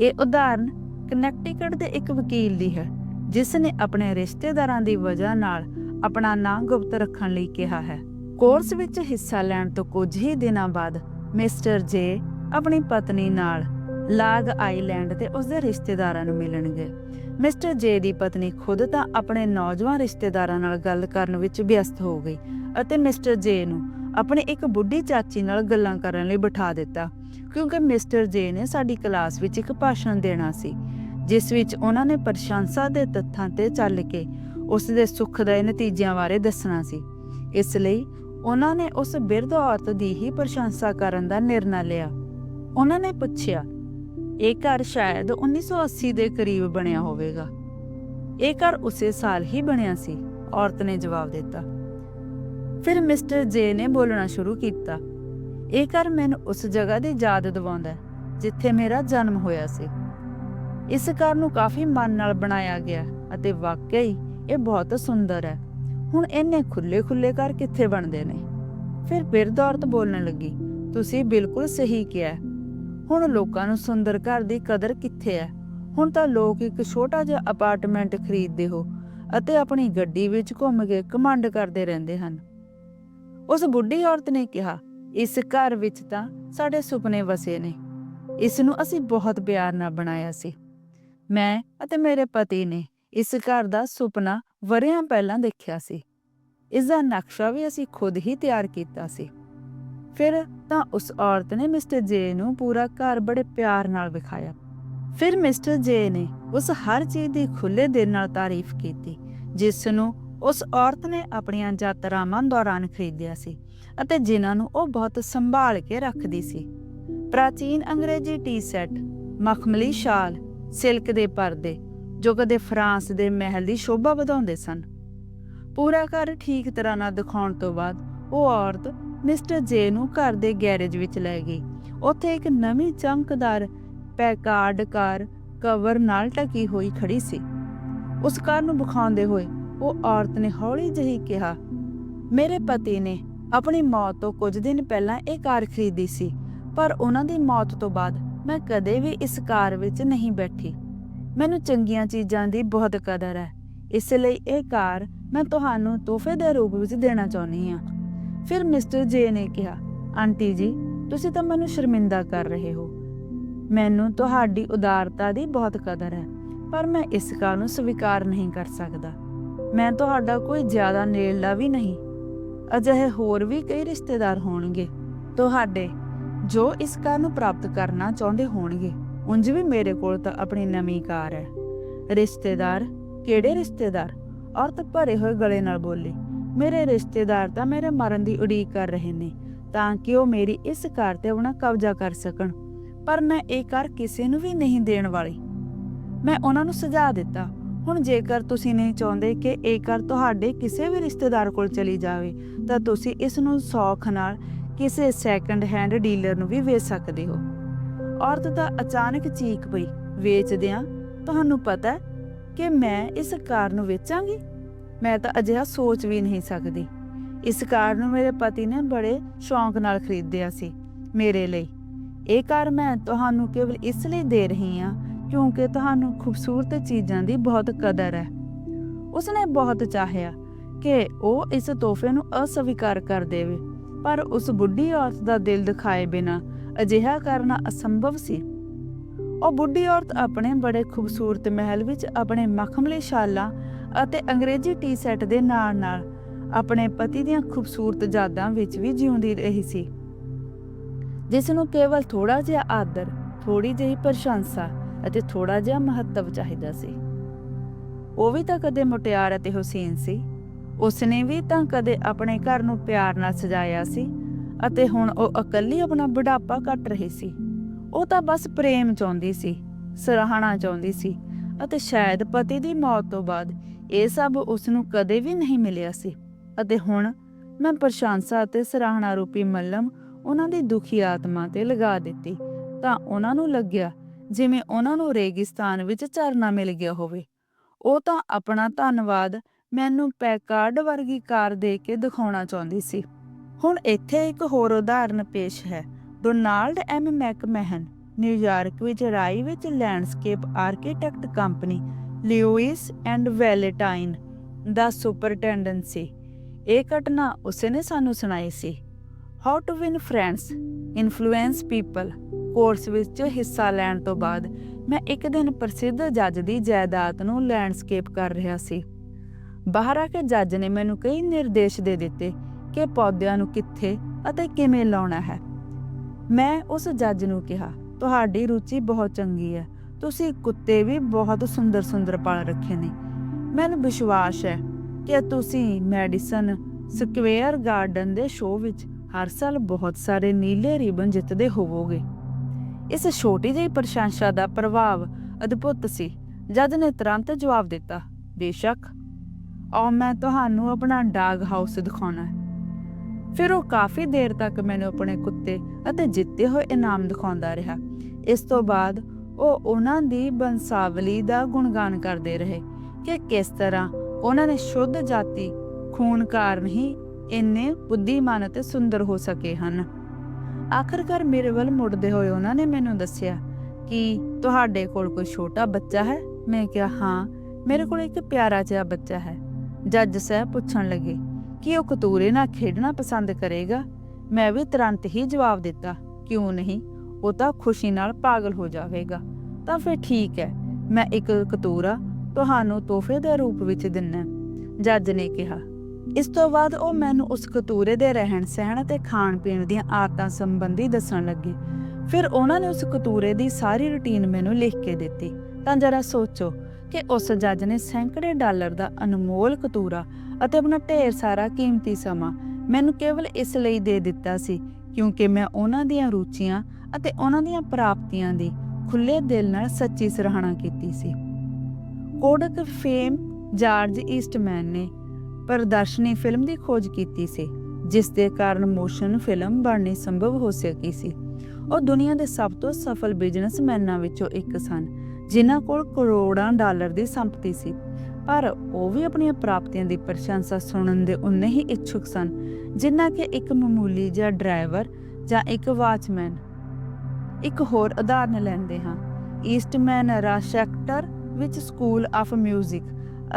ਇਹ ਉਦਾਹਰਨ ਕਨੈਕਟੀਕਟ ਦੇ ਇੱਕ ਵਕੀਲ ਦੀ ਹੈ, ਜਿਸ ਨੇ ਆਪਣੇ ਰਿਸ਼ਤੇਦਾਰਾਂ ਦੀ ਵਜ੍ਹਾ ਨਾਲ ਆਪਣਾ ਨਾਂ ਗੁਪਤ ਰੱਖਣ ਲਈ ਕਿਹਾ ਹੈ। ਕੋਰਸ ਵਿੱਚ ਹਿੱਸਾ ਲੈਣ ਤੋਂ ਕੁਝ ਹੀ ਦਿਨਾਂ ਬਾਅਦ ਮਿਸਟਰ ਜੇ ਆਪਣੀ ਪਤਨੀ ਨਾਲ ਲਾਗ ਆਈਲੈਂਡ ਤੇ ਉਸਦੇ ਰਿਸ਼ਤੇਦਾਰਾਂ ਨੂੰ ਮਿਲਣ ਗਏ ਮਿਸਟਰ ਜੇ ਦੀ ਪਤਨੀ ਖੁਦ ਤਾਂ ਆਪਣੇ ਨੌਜਵਾਨ ਰਿਸ਼ਤੇਦਾਰਾਂ ਨਾਲ ਗੱਲ ਕਰਨ ਵਿੱਚ ਵਿਅਸਤ ਹੋ ਗਈ ਅਤੇ ਮਿਸਟਰ ਜੇ ਨੂੰ ਆਪਣੀ ਇੱਕ ਬੁੱਢੀ ਚਾਚੀ ਨਾਲ ਗੱਲਾਂ ਕਰਨ ਲਈ ਬਿਠਾ ਦਿੱਤਾ, ਕਿਉਂਕਿ ਮਿਸਟਰ ਜੇ ਨੇ ਸਾਡੀ ਕਲਾਸ ਵਿੱਚ ਇੱਕ ਭਾਸ਼ਣ ਦੇਣਾ ਸੀ, ਜਿਸ ਵਿੱਚ ਉਹਨਾਂ ਨੇ ਪ੍ਰਸ਼ੰਸਾ ਦੇ ਤੱਥਾਂ ਤੇ ਚੱਲ ਕੇ ਉਸ ਦੇ ਸੁਖਦਾਈ ਨਤੀਜਿਆਂ ਬਾਰੇ ਦੱਸਣਾ ਸੀ। ਇਸ ਲਈ ਉਹਨਾਂ ਨੇ ਉਸ ਬਿਰਧ ਔਰਤ ਦੀ ਹੀ ਪ੍ਰਸ਼ੰਸਾ ਕਰਨ ਦਾ ਨਿਰਣਾ ਲਿਆ। ਉਹਨਾਂ ਨੇ ਪੁੱਛਿਆ ਇਹ ਘਰ ਸ਼ਾਇਦ 1980 ਦੇ ਕਰੀਬ ਬਣਿਆ ਹੋਵੇਗਾ। ਇਹ ਘਰ ਉਸੇ ਸਾਲ ਹੀ ਬਣਿਆ ਸੀ, ਔਰਤ ਨੇ ਜਵਾਬ ਦਿੱਤਾ। ਫਿਰ ਮਿਸਟਰ ਜੇ ਨੇ ਬੋਲਣਾ ਸ਼ੁਰੂ ਕੀਤਾ। ਇਹ ਘਰ ਮੈਨੂੰ ਉਸ ਜਗ੍ਹਾ ਦੀ ਯਾਦ ਦਿਵਾਉਂਦਾ ਜਿੱਥੇ ਮੇਰਾ ਜਨਮ ਹੋਇਆ ਸੀ। ਇਸ ਘਰ ਨੂੰ ਕਾਫੀ ਮਨ ਨਾਲ ਬਣਾਇਆ ਗਿਆ ਅਤੇ ਵਾਕਈ ਇਹ ਬਹੁਤ ਸੁੰਦਰ ਹੈ। ਹੁਣ ਇੰਨੇ ਖੁੱਲੇ-ਖੁੱਲੇ ਘਰ ਕਿੱਥੇ ਬਣਦੇ ਨੇ? ਫਿਰ ਬਿਰਧ ਔਰਤ ਬੋਲਣ ਲੱਗੀ, ਤੁਸੀਂ ਬਿਲਕੁਲ ਸਹੀ ਕਿਹਾ ਹੁਣ ਲੋਕਾਂ ਨੂੰ ਸੁੰਦਰ ਘਰ ਦੀ ਕਦਰ ਕਿੱਥੇ ਹੈ? ਹੁਣ ਤਾਂ ਲੋਕ ਇੱਕ ਛੋਟਾ ਜਿਹਾ ਅਪਾਰਟਮੈਂਟ ਖਰੀਦਦੇ ਹੋ ਅਤੇ ਆਪਣੀ ਗੱਡੀ ਵਿੱਚ ਘੁੰਮ ਕੇ ਕਮਾਂਡ ਕਰਦੇ ਰਹਿੰਦੇ ਹਨ। ਉਸ ਬੁੱਢੀ ਔਰਤ ਨੇ ਕਿਹਾ, ਇਸ ਘਰ ਵਿੱਚ ਤਾਂ ਸਾਡੇ ਸੁਪਨੇ ਵਸੇ ਨੇ। ਇਸ ਨੂੰ ਅਸੀਂ ਬਹੁਤ ਪਿਆਰ ਨਾਲ ਬਣਾਇਆ ਸੀ। ਮੈਂ ਅਤੇ ਮੇਰੇ ਪਤੀ ਨੇ ਇਸ ਘਰ ਦਾ ਸੁਪਨਾ ਵਰਿਆਂ ਪਹਿਲਾਂ ਦੇਖਿਆ ਸੀ। ਇਸ ਦਾ ਨਕਸ਼ਾ ਵੀ ਅਸੀਂ ਖੁਦ ਹੀ ਤਿਆਰ ਕੀਤਾ ਸੀ। ਫਿਰ ਤਾਂ ਉਸ ਔਰਤ ਨੇ ਮਿਸਟਰ ਜੇ ਨੂੰ ਪੂਰਾ ਘਰ ਬੜੇ ਪਿਆਰ ਨਾਲ ਵਿਖਾਇਆ। ਫਿਰ ਮਿਸਟਰ ਜੇ ਨੇ ਉਸ ਹਰ ਚੀਜ਼ ਦੀ ਖੁੱਲੇ ਦਿਲ ਨਾਲ ਤਾਰੀਫ ਕੀਤੀ, ਜਿਸ ਨੂੰ ਉਸ ਔਰਤ ਨੇ ਆਪਣੀਆਂ ਯਾਤਰਾਵਾਂ ਦੌਰਾਨ ਖਰੀਦਿਆ ਸੀ ਅਤੇ ਜਿਨ੍ਹਾਂ ਨੂੰ ਉਹ ਬਹੁਤ ਸੰਭਾਲ ਕੇ ਰੱਖਦੀ ਸੀ। ਪ੍ਰਾਚੀਨ ਅੰਗਰੇਜ਼ੀ ਟੀ-ਸ਼ਰਟ ਮਖਮਲੀ ਸ਼ਾਲ, ਸਿਲਕ ਦੇ ਪਰਦੇ, ਜੋ ਕਦੇ ਫਰਾਂਸ ਦੇ ਮਹਿਲ ਦੀ ਸ਼ੋਭਾ ਵਧਾਉਂਦੇ ਸਨ। ਪੂਰਾ ਘਰ ਠੀਕ ਤਰ੍ਹਾਂ ਨਾਲ ਦਿਖਾਉਣ ਤੋਂ ਬਾਅਦ ਉਹ ਔਰਤ ਮਿਸਟਰ ਜੇ ਨੂੰ ਘਰ ਦੇ ਗੈਰੇਜ ਵਿੱਚ ਲੈ ਗਈ। ਉੱਥੇ ਇੱਕ ਨਵੀਂ ਚਮਕਦਾਰ ਪੈਕਾਰਡ ਕਾਰ ਕਵਰ ਨਾਲ ਢਕੀ ਹੋਈ ਖੜੀ ਸੀ। ਉਸ ਕਾਰ ਨੂੰ ਵਿਖਾਉਂਦੇ ਹੋਏ ਉਹ ਔਰਤ ਨੇ ਹੌਲੀ ਜਿਹੀ ਕਿਹਾ, ਮੇਰੇ ਪਤੀ ਨੇ ਆਪਣੀ ਮੌਤ ਤੋਂ ਕੁਝ ਦਿਨ ਪਹਿਲਾਂ ਇਹ ਕਾਰ ਖਰੀਦੀ ਸੀ, ਪਰ ਉਹਨਾਂ ਦੀ ਮੌਤ ਤੋਂ ਬਾਅਦ ਮੈਂ ਕਦੇ ਵੀ ਇਸ ਕਾਰ ਵਿੱਚ ਨਹੀਂ ਬੈਠੀ। ਮੈਨੂੰ ਚੰਗੀਆਂ ਚੀਜ਼ਾਂ ਦੀ ਬਹੁਤ ਕਦਰ ਹੈ। ਇਸ ਲਈ ਇਹ ਕਾਰ ਮੈਂ ਤੁਹਾਨੂੰ ਤੋਹਫੇ ਦੇ ਰੂਪ ਵਿੱਚ ਦੇਣਾ ਚਾਹੁੰਦੀ ਹਾਂ। ਫਿਰ ਮਿਸਟਰ ਜੇ ਨੇ ਕਿਹਾ, ਆਂਟੀ ਜੀ, ਤੁਸੀਂ ਤਾਂ ਮੈਨੂੰ ਸ਼ਰਮਿੰਦਾ ਕਰ ਰਹੇ ਹੋ। ਮੈਨੂੰ ਤੁਹਾਡੀ ਉਦਾਰਤਾ ਦੀ ਬਹੁਤ ਕਦਰ ਹੈ, ਪਰ ਮੈਂ ਇਸ ਕਾਰ ਨੂੰ ਸਵੀਕਾਰ ਨਹੀਂ ਕਰ ਸਕਦਾ। ਮੈਂ ਤੁਹਾਡਾ ਕੋਈ ਜ਼ਿਆਦਾ ਨੇੜਲਾ ਵੀ ਨਹੀਂ। ਅਜਿਹੇ ਹੋਰ ਵੀ ਕਈ ਰਿਸ਼ਤੇਦਾਰ ਹੋਣਗੇ। ਤੁਹਾਡੇ ਜੋ ਇਸ ਕਾਰ ਨੂੰ ਪ੍ਰਾਪਤ ਕਰਨਾ ਚਾਹੁੰਦੇ ਹੋਣਗੇ, ਉਂਝ ਵੀ ਮੇਰੇ ਕੋਲ ਤਾਂ ਆਪਣੀ ਨਵੀਂ ਕਾਰ ਹੈ। ਰਿਸ਼ਤੇਦਾਰ ਕਿਹੜੇ ਰਿਸ਼ਤੇਦਾਰ? ਔਰਤ ਭਰੇ ਹੋਏ ਗਲੇ ਨਾਲ ਬੋਲੀ ਮੇਰੇ ਰਿਸ਼ਤੇਦਾਰ ਤਾਂ ਮੇਰੇ ਮਰਨ ਦੀ ਉਡੀਕ ਕਰ ਰਹੇ ਨੇ, ਤਾਂ ਕਿ ਉਹ ਮੇਰੀ ਇਸ ਕਾਰ ਤੇ ਆਪਣਾ ਕਬਜ਼ਾ ਕਰ ਸਕਣ। ਪਰ ਮੈਂ ਇਹ ਕਾਰ ਕਿਸੇ ਨੂੰ ਵੀ ਨਹੀਂ ਦੇਣ ਵਾਲੀ। ਮੈਂ ਉਹਨਾਂ ਨੂੰ ਸੁਝਾਅ ਦਿੱਤਾ, ਹੁਣ ਜੇਕਰ ਤੁਸੀਂ ਨਹੀਂ ਚਾਹੁੰਦੇ ਕਿ ਇਹ ਕਾਰ ਤੁਹਾਡੇ ਕਿਸੇ ਵੀ ਰਿਸ਼ਤੇਦਾਰ ਕੋਲ ਚਲੀ ਜਾਵੇ, ਤਾਂ ਤੁਸੀਂ ਇਸ ਨੂੰ ਸੌਖ ਨਾਲ ਕਿਸੇ ਸੈਕੰਡ ਹੈਂਡ ਡੀਲਰ ਨੂੰ ਵੀ ਵੇਚ ਸਕਦੇ ਹੋ। ਔਰਤ ਦਾ ਅਚਾਨਕ ਚੀਕ ਪਈ, ਵੇਚਦਿਆਂ? ਤੁਹਾਨੂੰ ਪਤਾ ਕਿ ਮੈਂ ਇਸ ਕਾਰ ਨੂੰ ਵੇਚਾਂਗੀ? ਮੈਂ ਤਾਂ ਅਜਿਹਾ ਸੋਚ ਵੀ ਨਹੀਂ ਸਕਦੀ। ਇਸ ਕਾਰ ਨੂੰ ਮੇਰੇ ਪਤੀ ਨੇ ਬੜੇ ਸ਼ੌਂਕ ਨਾਲ ਖਰੀਦਿਆ ਸੀ ਮੇਰੇ ਲਈ। ਇਹ ਕਾਰ ਮੈਂ ਤੁਹਾਨੂੰ ਕੇਵਲ ਇਸ ਲਈ ਦੇ ਰਹੀ ਹਾਂ ਕਿਉਂਕਿ ਤੁਹਾਨੂੰ ਖੂਬਸੂਰਤ ਚੀਜ਼ਾਂ ਦੀ ਬਹੁਤ ਕਦਰ ਹੈ। ਉਸਨੇ ਬਹੁਤ ਚਾਹਿਆ ਕਿ ਉਹ ਇਸ ਤੋਹਫੇ ਨੂੰ ਅਸਵੀਕਾਰ ਕਰ ਦੇਵੇ, ਪਰ ਉਸ ਬੁੱਢੀ ਔਰਤ ਦਾ ਦਿਲ ਦਿਖਾਏ ਬਿਨਾ ਅਜਿਹਾ ਕਰਨਾ ਅਸੰਭਵ ਸੀ। ਉਹ ਬੁੱਢੀ ਔਰਤ ਆਪਣੇ ਬੜੇ ਖੂਬਸੂਰਤ ਮਹਿਲ ਵਿੱਚ ਆਪਣੇ ਮਖਮਲੀ ਸ਼ਾਲਾਂ ਅਤੇ ਅੰਗਰੇਜ਼ੀ ਟੀ-ਸ਼ਰਟ ਦੇ ਨਾਲ-ਨਾਲ ਆਪਣੇ ਪਤੀ ਦੀਆਂ ਖੂਬਸੂਰਤ ਯਾਦਾਂ ਵਿੱਚ ਵੀ ਜਿਉਂਦੀ ਰਹੀ ਸੀ। ਜਿਸ ਨੂੰ ਕੇਵਲ ਥੋੜਾ ਜਿਹਾ ਆਦਰ ਥੋੜੀ ਜਿਹੀ ਪ੍ਰਸ਼ੰਸਾ ਅਤੇ ਥੋੜਾ ਜਿਹਾ ਮਹੱਤਵ ਚਾਹੀਦਾ ਸੀ। ਉਹ ਵੀ ਤਾਂ ਕਦੇ ਮੁਟਿਆਰ ਅਤੇ ਹੁਸੈਨ ਸੀ। ਉਸਨੇ ਵੀ ਤਾਂ ਕਦੇ ਆਪਣੇ ਘਰ ਨੂੰ ਪਿਆਰ ਨਾਲ ਸਜਾਇਆ ਸੀ ਅਤੇ ਹੁਣ ਉਹ ਇਕੱਲੀ ਆਪਣਾ ਬੁਢਾਪਾ ਕੱਟ ਰਹੀ ਸੀ। ਉਹ ਤਾਂ ਬਸ ਪ੍ਰੇਮ ਚਾਹੁੰਦੀ ਸੀ, ਸਰਾਹਣਾ ਚਾਹੁੰਦੀ ਸੀ ਅਤੇ ਸ਼ਾਇਦ ਪਤੀ ਦੀ ਮੌਤ ਤੋਂ ਬਾਅਦ ਇਹ ਸਭ ਉਸ ਨੂੰ ਕਦੇ ਵੀ ਨਹੀਂ ਮਿਲਿਆ ਸੀ। ਅਤੇ ਹੁਣ ਮੈਂ ਪ੍ਰਸ਼ੰਸਾ ਅਤੇ ਸਰਾਹਣਾ ਰੂਪੀ ਮੱਲਮ ਉਹਨਾਂ ਦੀ ਦੁਖੀ ਆਤਮਾ ਤੇ ਲਗਾ ਦਿੱਤੀ ਤਾਂ ਉਹਨਾਂ ਨੂੰ ਲੱਗਿਆ ਜਿਵੇਂ ਉਹਨਾਂ ਨੂੰ ਰੇਗਿਸਤਾਨ ਵਿੱਚ ਝਰਨਾ ਮਿਲ ਗਿਆ ਹੋਵੇ। ਉਹ ਤਾਂ ਆਪਣਾ ਧੰਨਵਾਦ ਮੈਨੂੰ ਪੈਕਾਰਡ ਵਰਗੀ ਕਾਰ ਦੇ ਕੇ ਦਿਖਾਉਣਾ ਚਾਹੁੰਦੀ ਸੀ। ਹੁਣ ਇੱਥੇ ਇੱਕ ਹੋਰ ਉਦਾਹਰਨ ਪੇਸ਼ ਹੈ। Donald M. ਮੈਕਮਹਿਨ ਨਿਊਯਾਰਕ ਵਿੱਚ ਰਾਈ ਵਿੱਚ landscape architect company Lewis and Valentine the superintendent ਸੀ। ਇਹ ਘਟਨਾ ਉਸੇ ਨੇ ਸਾਨੂੰ ਸੁਣਾਈ ਸੀ। How to win friends influence people course ਵਿੱਚ ਹਿੱਸਾ ਲੈਣ ਤੋਂ ਬਾਅਦ ਮੈਂ ਇੱਕ ਦਿਨ ਪ੍ਰਸਿੱਧ ਜੱਜ ਦੀ ਜਾਇਦਾਦ ਨੂੰ ਲੈਂਡਸਕੇਪ ਕਰ ਰਿਹਾ ਸੀ। ਬਾਹਰ ਆ ਕੇ ਜੱਜ ਨੇ ਮੈਨੂੰ ਕਈ ਨਿਰਦੇਸ਼ ਦੇ ਦਿੱਤੇ ਕਿ ਪੌਦਿਆਂ ਨੂੰ ਕਿੱਥੇ ਅਤੇ ਕਿਵੇਂ ਲਾਉਣਾ ਹੈ। ਮੈਂ ਉਸ ਜੱਜ ਨੂੰ ਕਿਹਾ, ਤੁਹਾਡੀ ਰੁਚੀ ਬਹੁਤ ਚੰਗੀ ਹੈ। ਤੁਸੀਂ ਕੁੱਤੇ ਵੀ ਬਹੁਤ ਸੁੰਦਰ ਸੁੰਦਰ ਪਾਲ ਰੱਖੇ ਨੇ। ਮੈਨੂੰ ਵਿਸ਼ਵਾਸ ਹੈ ਕਿ ਤੁਸੀਂ ਮੈਡੀਸਨ ਸਕੁਅਰ ਗਾਰਡਨ ਦੇ ਸ਼ੋਅ ਵਿੱਚ ਹਰ ਸਾਲ ਬਹੁਤ ਸਾਰੇ ਨੀਲੇ ਰਿਬਨ ਜਿੱਤਦੇ ਹੋਵੋਗੇ। ਇਸ ਛੋਟੀ ਜਿਹੀ ਪ੍ਰਸ਼ੰਸਾ ਦਾ ਪ੍ਰਭਾਵ ਅਦਭੁਤ ਸੀ। ਜੱਜ ਨੇ ਤੁਰੰਤ ਜਵਾਬ ਦਿੱਤਾ, ਬੇਸ਼ੱਕ। ਆਓ, ਮੈਂ ਤੁਹਾਨੂੰ ਆਪਣਾ ਡਾਗ ਹਾਊਸ ਦਿਖਾਉਣਾ ਹੈ। ਫਿਰ ਉਹ ਕਾਫੀ ਦੇਰ ਤੱਕ ਮੈਨੂੰ ਆਪਣੇ ਕੁੱਤੇ ਅਤੇ ਜਿੱਤੇ ਹੋਏ ਇਨਾਮ ਦਿਖਾਉਂਦਾ ਰਿਹਾ। ਇਸ ਤੋਂ ਬਾਅਦ ਉਹ ਉਹਨਾਂ ਦੀ ਬੰਸਾਵਲੀ ਦਾ ਗੁਣਗਾਨ ਕਰਦੇ ਰਹੇ ਕਿ ਕਿਸ ਤਰ੍ਹਾਂ ਉਹਨਾਂ ਨੇ ਸ਼ੁੱਧ ਜਾਤੀ ਖੂਨ ਕਾਰਨ ਹੀ ਇੰਨੇ ਬੁੱਧੀਮਾਨ ਅਤੇ ਸੁੰਦਰ ਹੋ ਸਕੇ ਹਨ। ਆਖਰਕਾਰ ਮੇਰੇ ਵੱਲ ਮੁੜਦੇ ਹੋਏ ਉਹਨਾਂ ਨੇ ਮੈਨੂੰ ਦੱਸਿਆ ਕਿ ਤੁਹਾਡੇ ਕੋਲ ਕੋਈ ਛੋਟਾ ਬੱਚਾ ਹੈ? ਮੈਂ ਕਿਹਾ, ਹਾਂ, ਮੇਰੇ ਕੋਲ ਇੱਕ ਪਿਆਰਾ ਜਿਹਾ ਬੱਚਾ ਹੈ। ਜੱਜ ਸਾਹਿਬ ਪੁੱਛਣ ਲੱਗੇ ਕਿ ਉਹ ਕਤੂਰੇ ਨਾਲ ਖੇਡਣਾ ਪਸੰਦ ਕਰੇਗਾ? ਮੈਂ ਵੀ ਤੁਰੰਤ ਹੀ ਜਵਾਬ ਦਿੱਤਾ, ਕਿਉਂ ਨਹੀਂ? ਉਹ ਤਾਂ ਖੁਸ਼ੀ ਨਾਲ ਪਾਗਲ ਹੋ ਜਾਵੇਗਾ। ਤਾਂ ਫਿਰ ਠੀਕ ਹੈ, ਮੈਂ ਇੱਕ ਕਤੂਰਾ ਤੁਹਾਨੂੰ ਤੋਹਫੇ ਦੇ ਰੂਪ ਵਿੱਚ ਦਿੰਨਾ ਜੱਜ ਨੇ ਕਿਹਾ। ਇਸ ਤੋਂ ਬਾਅਦ ਉਹ ਮੈਨੂੰ ਉਸ ਕਤੂਰੇ ਦੇ ਰਹਿਣ ਸਹਿਣ ਅਤੇ ਖਾਣ ਪੀਣ ਦੀਆਂ ਆਦਤਾਂ ਸੰਬੰਧੀ ਦੱਸਣ ਲੱਗੇ। ਫਿਰ ਉਹਨਾਂ ਨੇ ਉਸ ਕਤੂਰੇ ਦੀ ਸਾਰੀ ਰੁਟੀਨ ਮੈਨੂੰ ਲਿਖ ਕੇ ਦਿੱਤੀ। ਤਾਂ ਜਰਾ ਸੋਚੋ ਕਿ ਉਸ ਜੱਜ ਨੇ ਸੈਂਕੜੇ ਡਾਲਰ ਦਾ ਅਨਮੋਲ ਕਤੂਰਾ ਅਤੇ ਆਪਣਾ ਢੇਰ ਸਾਰਾ ਕੀਮਤੀ ਸਮਾਂ ਮੈਨੂੰ ਕੇਵਲ ਇਸ ਲਈ ਦੇ ਦਿੱਤਾ ਸੀ ਕਿਉਂਕਿ ਮੈਂ ਉਹਨਾਂ ਦੀਆਂ ਰੁਚੀਆਂ ਅਤੇ ਉਹਨਾਂ ਦੀਆਂ ਪ੍ਰਾਪਤੀਆਂ ਦੀ ਖੁੱਲੇ ਦਿਲ ਨਾਲ ਸੱਚੀ ਸਰਾਹਨਾ ਕੀਤੀ ਸੀ। ਕੋਡਕ ਫੇਮ ਜਾਰਜ ਈਸਟਮੈਨ ਨੇ ਪ੍ਰਦਰਸ਼ਨੀ ਫਿਲਮ ਦੀ ਖੋਜ ਕੀਤੀ ਸੀ, ਜਿਸ ਦੇ ਕਾਰਨ ਮੋਸ਼ਨ ਫਿਲਮ ਬਣਨੀ ਸੰਭਵ ਹੋ ਸਕੀ ਸੀ। ਉਹ ਦੁਨੀਆ ਦੇ ਸਭ ਤੋਂ ਸਫਲ ਬਿਜ਼ਨਸਮੈਨਾਂ ਵਿੱਚੋਂ ਇੱਕ ਸਨ ਜਿਨ੍ਹਾਂ ਕੋਲ ਕਰੋੜਾਂ ਡਾਲਰ ਦੀ ਸੰਪਤੀ ਸੀ। ਪਰ ਉਹ ਵੀ ਆਪਣੀਆਂ ਪ੍ਰਾਪਤੀਆਂ ਦੀ ਪ੍ਰਸ਼ੰਸਾ ਸੁਣਨ ਦੇ ਉਨੇ ਹੀ ਇੱਛੁਕ ਸਨ, ਜਿੰਨਾ ਕਿ ਇੱਕ ਮਾਮੂਲੀ ਜਿਹਾ ਡਰਾਈਵਰ ਜਾਂ ਇੱਕ ਵਾਚਮੈਨ। ਇੱਕ ਹੋਰ ਉਦਾਹਰਨ ਲੈਂਦੇ ਹਾਂ। ਈਸਟਮੈਨ ਰਾਸ਼ੈਕਟਰ ਵਿੱਚ ਸਕੂਲ ਆਫ ਮਿਊਜ਼ਿਕ